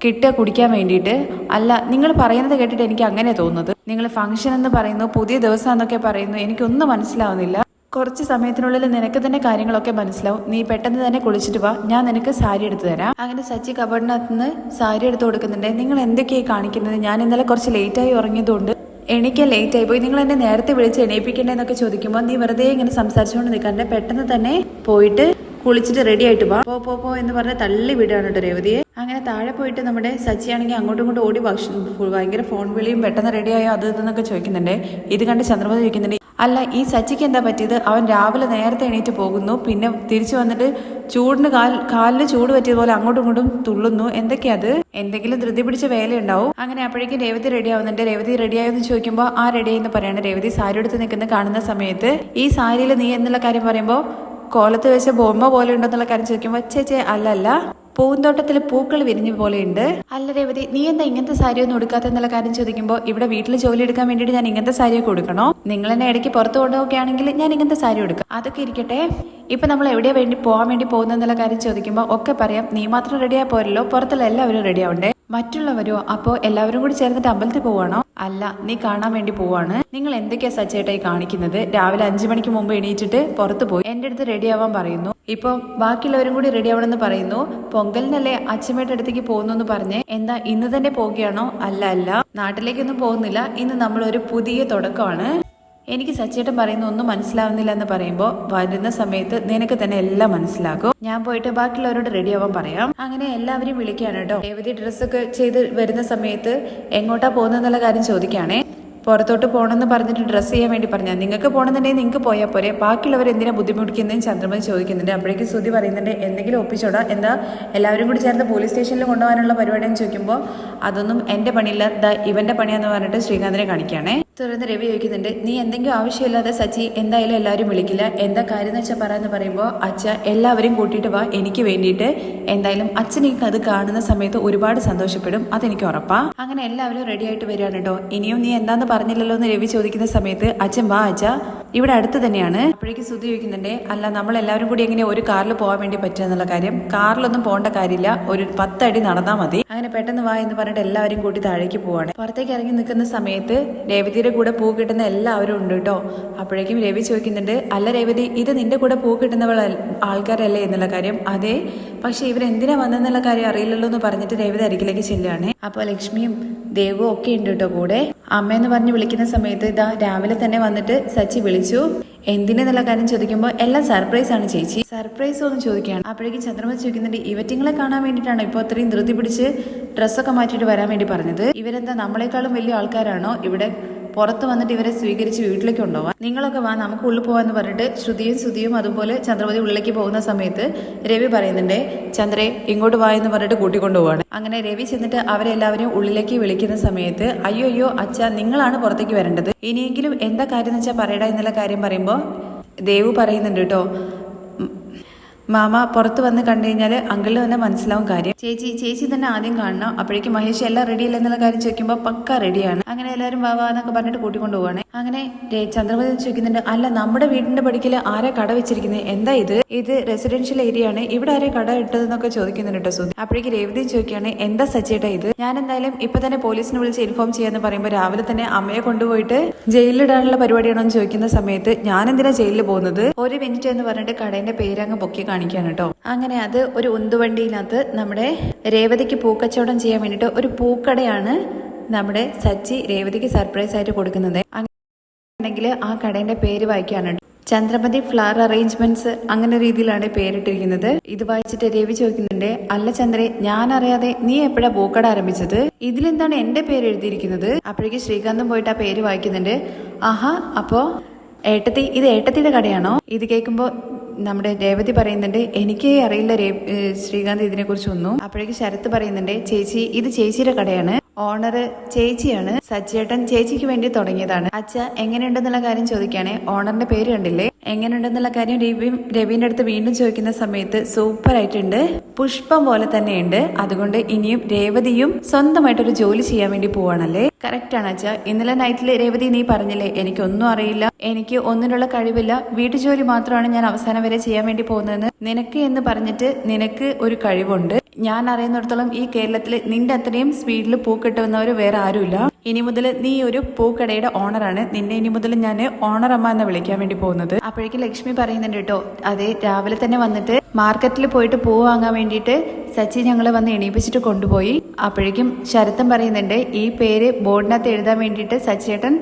കിട്ടുക കുടിക്കാൻ വേണ്ടിയിട്ട്? അല്ല നിങ്ങൾ പറയുന്നത് കേട്ടിട്ട് എനിക്ക് അങ്ങനെ തോന്നുന്നത്. നിങ്ങൾ ഫംഗ്ഷൻ എന്ന് പറയുന്നു പുതിയ ദിവസം എന്നൊക്കെ പറയുന്നു എനിക്കൊന്നും മനസ്സിലാവുന്നില്ല. കുറച്ച് സമയത്തിനുള്ളിൽ നിനക്ക് തന്നെ കാര്യങ്ങളൊക്കെ മനസ്സിലാവും. നീ പെട്ടെന്ന് തന്നെ കുളിച്ചിട്ട് വാ. ഞാൻ നിനക്ക് സാരി എടുത്തു തരാം. അങ്ങനെ സച്ചി കബഡിനകത്ത് നിന്ന് സാരി എടുത്തു കൊടുക്കുന്നുണ്ട്. നിങ്ങൾ എന്തൊക്കെയായി കാണിക്കുന്നത്? ഞാൻ ഇന്നലെ കുറച്ച് ലേറ്റായി ഉറങ്ങിയതുകൊണ്ട് എനിക്ക് ലേറ്റ് ആയി പോയി. നിങ്ങൾ എന്നെ നേരത്തെ വിളിച്ച് എണീപ്പിക്കണ്ടെന്നൊക്കെ ചോദിക്കുമ്പോൾ നീ വെറുതെ ഇങ്ങനെ സംസാരിച്ചുകൊണ്ട് നിൽക്കാണ്ട് പെട്ടെന്ന് തന്നെ പോയിട്ട് കുളിച്ചിട്ട് റെഡി ആയിട്ട് വാ. പോ പോ പോ എന്ന് പറഞ്ഞ് തള്ളി വിടുകയാണ് കേട്ടോ രേവതിയെ. അങ്ങനെ താഴെ പോയിട്ട് നമ്മുടെ സച്ചിയാണെങ്കിൽ അങ്ങോട്ടും ഇങ്ങോട്ടും ഓടി ഭക്ഷണം ഭയങ്കര ഫോൺ വിളിയും പെട്ടെന്ന് റെഡിയായോ അത് ഇതെന്നൊക്കെ ചോദിക്കുന്നുണ്ട്. ഇത് കണ്ട് ചന്ദ്രമതി ചോദിക്കുന്നുണ്ട് അല്ല ഈ സച്ചിക്ക് എന്താ പറ്റിയത്? അവൻ രാവിലെ നേരത്തെ എണീറ്റ് പോകുന്നു പിന്നെ തിരിച്ചു വന്നിട്ട് ചൂടിന് കാൽ കാലിന് ചൂട് പറ്റിയതുപോലെ അങ്ങോട്ടും ഇങ്ങോട്ടും തുള്ളുന്നു. എന്തൊക്കെയാ അത് എന്തെങ്കിലും ധൃതി പിടിച്ച വേലയുണ്ടാവും. അങ്ങനെ അപ്പോഴേക്കും രേവതി റെഡി ആവുന്നുണ്ട്. രേവതി റെഡിയായോ എന്ന് ചോദിക്കുമ്പോൾ ആ റെഡി എന്ന് പറയാണ്. രേവതി സാരി എടുത്ത് നിൽക്കുന്ന കാണുന്ന സമയത്ത് ഈ സാരിയിൽ നീ എന്നുള്ള കാര്യം പറയുമ്പോൾ കോലത്ത് വെച്ച ബൊമ്മ പോലെ ഉണ്ടെന്നുള്ള കാര്യം ചോദിക്കുമ്പോൾ ചേച്ചേ അല്ല അല്ല പൂന്തോട്ടത്തിൽ പൂക്കൾ വിരിഞ്ഞ പോലെയുണ്ട്. അല്ല രേവതി നീ എന്താ ഇങ്ങനത്തെ സാരി ഒന്നും എടുക്കാത്ത എന്നുള്ള കാര്യം ചോദിക്കുമ്പോൾ ഇവിടെ വീട്ടിൽ ജോലി എടുക്കാൻ വേണ്ടിയിട്ട് ഞാൻ ഇങ്ങനത്തെ സാരിയൊക്കെ കൊടുക്കണോ നിങ്ങൾ എന്നെ ഇടയ്ക്ക് പുറത്ത് കൊണ്ടുപോകുകയാണെങ്കിൽ ഞാൻ ഇങ്ങനത്തെ സാരി എടുക്കാം അതൊക്കെ ഇരിക്കട്ടെ. ഇപ്പൊ നമ്മൾ എവിടെയാ വേണ്ടി പോകാൻ വേണ്ടി പോകുന്നെന്നുള്ള കാര്യം ചോദിക്കുമ്പോൾ ഒക്കെ പറയാം നീ മാത്രം റെഡിയായി പോരല്ലോ പുറത്തുള്ള എല്ലാവരും റെഡി ആവണ്ടേ? മറ്റുള്ളവരോ? അപ്പോ എല്ലാവരും കൂടി ചേർന്നിട്ട് അമ്പലത്തിൽ പോവാണോ? അല്ല നീ കാണാൻ വേണ്ടി പോവാണ്. നിങ്ങൾ എന്തൊക്കെയാ സച്ചേട്ടായി കാണിക്കുന്നത്? രാവിലെ അഞ്ചു മണിക്ക് മുമ്പ് എണീറ്റിട്ട് പുറത്തു പോയി. എന്റെ അടുത്ത് റെഡി ആവാൻ പറയുന്നു. ഇപ്പൊ ബാക്കിയുള്ളവരും കൂടി റെഡി ആവണമെന്ന് പറയുന്നു. പൊങ്കലിനല്ലേ അച്ഛമ്മയുടെ അടുത്തേക്ക് പോകുന്നു എന്ന് പറഞ്ഞ്. എന്താ ഇന്ന് തന്നെ പോവുകയാണോ അല്ല അല്ല. നാട്ടിലേക്കൊന്നും പോകുന്നില്ല. ഇന്ന് നമ്മൾ ഒരു പുതിയ തുടക്കമാണ്. എനിക്ക് സച്ചേട്ടൻ പറയുന്ന ഒന്നും മനസ്സിലാവുന്നില്ല എന്ന് പറയുമ്പോൾ വരുന്ന സമയത്ത് നിനക്ക് തന്നെ എല്ലാം മനസ്സിലാകും. ഞാൻ പോയിട്ട് ബാക്കിയുള്ളവരോട് റെഡി ആവാൻ പറയാം. അങ്ങനെ എല്ലാവരും വിളിക്കുകയാണ് കേട്ടോ. രേവതി ഡ്രസ്സൊക്കെ ചെയ്ത് വരുന്ന സമയത്ത് എങ്ങോട്ടാ പോകുന്നെന്നുള്ള കാര്യം ചോദിക്കുകയാണേ. പുറത്തോട്ട് പോകണമെന്ന് പറഞ്ഞിട്ട് ഡ്രസ്സ് ചെയ്യാൻ വേണ്ടി പറഞ്ഞാൽ നിങ്ങൾക്ക് പോകണമെന്നുണ്ടെങ്കിൽ നിങ്ങൾക്ക് പോയാൽ പോരെ. ബാക്കിയുള്ളവർ എന്തിനാ ബുദ്ധിമുട്ടിക്കുന്നതെന്ന് ചന്ദ്രമതി ചോദിക്കുന്നുണ്ട്. അപ്പോഴേക്കും ശ്രുതി പറയുന്നുണ്ട് എന്തെങ്കിലും ഒപ്പിച്ചോടാ. എന്താ എല്ലാവരും കൂടി ചേർന്ന് പോലീസ് സ്റ്റേഷനിൽ കൊണ്ടുപോകാനുള്ള പരിപാടിയെന്ന് ചോദിക്കുമ്പോൾ അതൊന്നും എന്റെ പണിയില്ല. ദ ഇവന്റെ പണിയാന്ന് പറഞ്ഞിട്ട് ശ്രീകാന്തിനെ കാണിക്കുകയാണേ. തുടർന്ന് രവി ചോദിക്കുന്നുണ്ട് നീ എന്തെങ്കിലും ആവശ്യമില്ലാതെ സച്ചി എന്തായാലും എല്ലാവരും വിളിക്കില്ല. എന്താ കാര്യം എന്ന് വെച്ചാൽ പറയാന്ന് പറയുമ്പോൾ അച്ഛ എല്ലാവരും കൂട്ടിയിട്ട് വാ എനിക്ക് വേണ്ടിയിട്ട്. എന്തായാലും അച്ഛൻ അത് കാണുന്ന സമയത്ത് ഒരുപാട് സന്തോഷപ്പെടും അതെനിക്ക് ഉറപ്പാ. അങ്ങനെ എല്ലാവരും റെഡി ആയിട്ട് വരികയാണ് കേട്ടോ ഇനിയും നീ എന്താന്ന് പറഞ്ഞില്ലല്ലോ എന്ന് രവി ചോദിക്കുന്ന സമയത്ത് അച്ഛൻ വാ അച്ഛ. ഇവിടെ അടുത്ത് തന്നെയാണ്. അപ്പോഴേക്ക് ശ്രുതി ചോദിക്കുന്നുണ്ട് അല്ല നമ്മൾ എല്ലാവരും കൂടി എങ്ങനെ ഒരു കാറിൽ പോകാൻ വേണ്ടി പറ്റുക എന്നുള്ള കാര്യം? കാറിലൊന്നും പോകേണ്ട കാര്യമില്ല. ഒരു പത്തടി നടന്നാൽ മതി. അങ്ങനെ പെട്ടെന്ന് വാ എന്ന് പറഞ്ഞിട്ട് എല്ലാവരും കൂട്ടി താഴേക്ക് പോവാണ്. പുറത്തേക്ക് ഇറങ്ങി നിൽക്കുന്ന സമയത്ത് രേവതിയുടെ കൂടെ പൂ കിട്ടുന്ന എല്ലാവരും ഉണ്ട് കേട്ടോ. അപ്പോഴേക്കും രവി ചോദിക്കുന്നുണ്ട് അല്ല രേവതി ഇത് നിന്റെ കൂടെ പൂ കിട്ടുന്നവൾ ആൾക്കാരല്ലേ എന്നുള്ള കാര്യം? അതെ പക്ഷെ ഇവരെന്തിനാ വന്നെന്നുള്ള കാര്യം അറിയില്ലല്ലോ എന്ന് പറഞ്ഞിട്ട് രേവതി അരികിലേക്ക് ചെല്ലുകയാണ്. അപ്പോൾ ലക്ഷ്മിയും ദേവും ഒക്കെ ഉണ്ട് കേട്ടോ കൂടെ. അമ്മ എന്ന് പറഞ്ഞ് വിളിക്കുന്ന സമയത്ത് ഇതാ രാവിലെ തന്നെ വന്നിട്ട് സച്ചി വിളിച്ചു. എന്തിനെന്നുള്ള കാര്യം ചോദിക്കുമ്പോൾ എല്ലാം സർപ്രൈസ് ആണ് ചേച്ചി. സർപ്രൈസ് ഒന്നും ചോദിക്കുകയാണ് അപ്പോഴേക്കും ചന്ദ്രമതി ചോദിക്കുന്നുണ്ട് ഇവറ്റിങ്ങളെ കാണാൻ വേണ്ടിയിട്ടാണ് ഇപ്പോൾ അത്രയും ധൃതി പിടിച്ച് ഡ്രസ്സൊക്കെ മാറ്റിയിട്ട് വരാൻ വേണ്ടി പറഞ്ഞത്? ഇവരെന്താ നമ്മളെക്കാളും വലിയ ആൾക്കാരാണോ? ഇവിടെ പുറത്ത് വന്നിട്ട് ഇവരെ സ്വീകരിച്ച് വീട്ടിലേക്ക് കൊണ്ടുപോവാം നിങ്ങളൊക്കെ വാ നമുക്ക് ഉള്ളിൽ പോവാന്ന് പറഞ്ഞിട്ട് ശ്രുതിയും ശ്രുതിയും അതുപോലെ ചന്ദ്രമതി ഉള്ളിലേക്ക് പോകുന്ന സമയത്ത് രവി പറയുന്നുണ്ട് ചന്ദ്രേ ഇങ്ങോട്ട് വാ എന്ന് പറഞ്ഞിട്ട് കൂട്ടിക്കൊണ്ടു പോവാണ് അങ്ങനെ രവി ചെന്നിട്ട് അവരെല്ലാവരും ഉള്ളിലേക്ക് വിളിക്കുന്ന സമയത്ത് അയ്യോ അയ്യോ അച്ഛ നിങ്ങളാണ് പുറത്തേക്ക് വരേണ്ടത്. ഇനിയെങ്കിലും എന്താ കാര്യം എന്ന് വെച്ചാൽ പറയടാ എന്നുള്ള കാര്യം പറയുമ്പോൾ ദേവു പറയുന്നുണ്ട് കേട്ടോ മാമ പുറത്ത് വന്ന് കണ്ടു കഴിഞ്ഞാൽ അങ്കിളിന് തന്നെ മനസ്സിലാവും കാര്യം. ചേച്ചി ചേച്ചി തന്നെ ആദ്യം കാണണം. അപ്പോഴേക്കും മഹേഷ് എല്ലാം റെഡി എന്നുള്ള കാര്യം ചോദിക്കുമ്പോൾ പക്ക റെഡിയാണ് അങ്ങനെ എല്ലാവരും വാ എന്നൊക്കെ പറഞ്ഞിട്ട് കൂട്ടിക്കൊണ്ട് പോവാണ്. അങ്ങനെ ചന്ദ്രമതി ചോദിക്കുന്നുണ്ട് അല്ല നമ്മുടെ വീടിന്റെ പടിക്കൽ ആരെ കട വെച്ചിരിക്കുന്നത് എന്താ ഇത്? ഇത് റെസിഡൻഷ്യൽ ഏരിയ ആണ്. ഇവിടെ ആരെ കട ഇട്ടതെന്നൊക്കെ ചോദിക്കുന്നുണ്ട് സുധി. അപ്പോഴേക്ക് രേവതി ചോദിക്കുകയാണ് എന്താ സച്ചേട്ടാ ഇത്? ഞാൻ എന്തായാലും ഇപ്പൊ തന്നെ പോലീസിനെ വിളിച്ച് ഇൻഫോം ചെയ്യാന്ന് പറയുമ്പോൾ രാവിലെ തന്നെ അമ്മയെ കൊണ്ടുപോയിട്ട് ജയിലിലിടാനുള്ള പരിപാടിയാണോ എന്ന് ചോദിക്കുന്ന സമയത്ത് ഞാൻ എന്തിനാ ജയിലിൽ പോകുന്നത്? ഒരു മിനിറ്റ് എന്ന് പറഞ്ഞിട്ട് കടേന്റെ പേരങ്ങ് പൊക്കി കാണിക്കാണ് കേട്ടോ. അങ്ങനെ അത് ഒരു ഉന്തുവണ്ടിയിനകത്ത് നമ്മുടെ രേവതിക്ക് പൂക്കച്ചവടം ചെയ്യാൻ വേണ്ടിയിട്ട് ഒരു പൂക്കടയാണ് നമ്മുടെ സച്ചി രേവതിക്ക് സർപ്രൈസ് ആയിട്ട് കൊടുക്കുന്നത്. അങ്ങനെയാണെങ്കിൽ ആ കടേന്റെ പേര് വായിക്കാണ് ചന്ദ്രമതി ഫ്ലവർ അറേഞ്ച്മെന്റ്സ് അങ്ങനെ രീതിയിലാണ് പേരിട്ടിരിക്കുന്നത്. ഇത് വായിച്ചിട്ട് രവി ചോദിക്കുന്നുണ്ട് അല്ല ചന്ദ്രേ ഞാൻ അറിയാതെ നീ എപ്പോഴാ പൂക്കട ആരംഭിച്ചത്? ഇതിലെന്താണ് എന്റെ പേര് എഴുതിയിരിക്കുന്നത്? അപ്പോഴേക്ക് ശ്രീകാന്തും പോയിട്ട് ആ പേര് വായിക്കുന്നുണ്ട്. ആഹാ അപ്പോ ഏട്ടത്തി ഇത് ഏട്ടത്തിയുടെ കടയാണോ? ഇത് കേൾക്കുമ്പോ നമ്മുടെ രേവതി പറയുന്നുണ്ട് എനിക്ക് അറിയില്ല ശ്രീകാന്ത് ഇതിനെ കുറിച്ചൊന്നും അപ്പോഴേക്ക് ശരത്ത് പറയുന്നുണ്ട് ചേച്ചി ഇത് ചേച്ചിയുടെ കടയാണ്. ഓണർ ചേച്ചിയാണ്. സച്ചേട്ടൻ ചേച്ചിക്ക് വേണ്ടി തുടങ്ങിയതാണ്. അച്ഛ എങ്ങനെയുണ്ടെന്നുള്ള കാര്യം ചോദിക്കുകയാണെ ഓണറിന്റെ പേര് കണ്ടില്ലേ? എങ്ങനെയുണ്ടെന്നുള്ള കാര്യം രവിയും രവീന്റെ അടുത്ത് വീണ്ടും ചോദിക്കുന്ന സമയത്ത് സൂപ്പർ ആയിട്ടുണ്ട് പുഷ്പം പോലെ തന്നെയുണ്ട്. അതുകൊണ്ട് ഇനിയും രേവതിയും സ്വന്തമായിട്ടൊരു ജോലി ചെയ്യാൻ വേണ്ടി പോവാണല്ലേ? കറക്റ്റ് ആണ് അച്ഛ. ഇന്നലെ നൈറ്റിൽ രേവതി നീ പറഞ്ഞില്ലേ എനിക്കൊന്നും അറിയില്ല. എനിക്ക് ഒന്നിനുള്ള കഴിവില്ല. വീട്ടുജോലി മാത്രമാണ് ഞാൻ അവസാനം വരെ ചെയ്യാൻ വേണ്ടി പോകുന്നതെന്ന്. നിനക്ക് എന്ന് പറഞ്ഞിട്ട് നിനക്ക് ഒരു കഴിവുണ്ട്. ഞാൻ അറിയുന്നിടത്തോളം ഈ കേരളത്തിൽ നിന്റെ അത്രയും സ്പീഡിൽ പൂക്കെട്ടുന്നവർ വേറെ ആരുമില്ല. ഇനി മുതൽ നീ ഒരു പൂക്കടയുടെ ഓണറാണ് നിന്നെ ഇനി മുതൽ ഞാൻ ഓണറമ്മ എന്ന് വിളിക്കാൻ വേണ്ടി പോകുന്നത്. അപ്പോഴേക്ക് ലക്ഷ്മി പറയുന്നുണ്ട് കേട്ടോ അതെ രാവിലെ തന്നെ വന്നിട്ട് മാർക്കറ്റിൽ പോയിട്ട് പൂ വാങ്ങാൻ വേണ്ടിയിട്ട് സച്ചി ഞങ്ങൾ വന്ന് എണീപ്പിച്ചിട്ട് കൊണ്ടുപോയി. അപ്പോഴേക്കും ശരത്തം പറയുന്നുണ്ട് ഈ പേര് ബോർഡിനകത്ത് എഴുതാൻ വേണ്ടിയിട്ട് സച്ചേട്ടൻ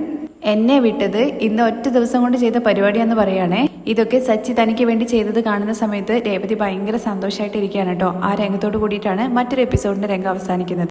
എന്നെ വിട്ടത് ഇന്ന് ഒറ്റ ദിവസം കൊണ്ട് ചെയ്ത പരിപാടിയാന്ന് പറയുകയാണേ ഇതൊക്കെ സച്ചി തനിക്ക് വേണ്ടി ചെയ്തത് കാണുന്ന സമയത്ത് രേവതി ഭയങ്കര സന്തോഷമായിട്ടിരിക്കുകയാണ് കേട്ടോ. ആ രംഗത്തോട് കൂടിയിട്ടാണ് മറ്റൊരു എപ്പിസോഡിന്റെ രംഗം അവസാനിക്കുന്നത്.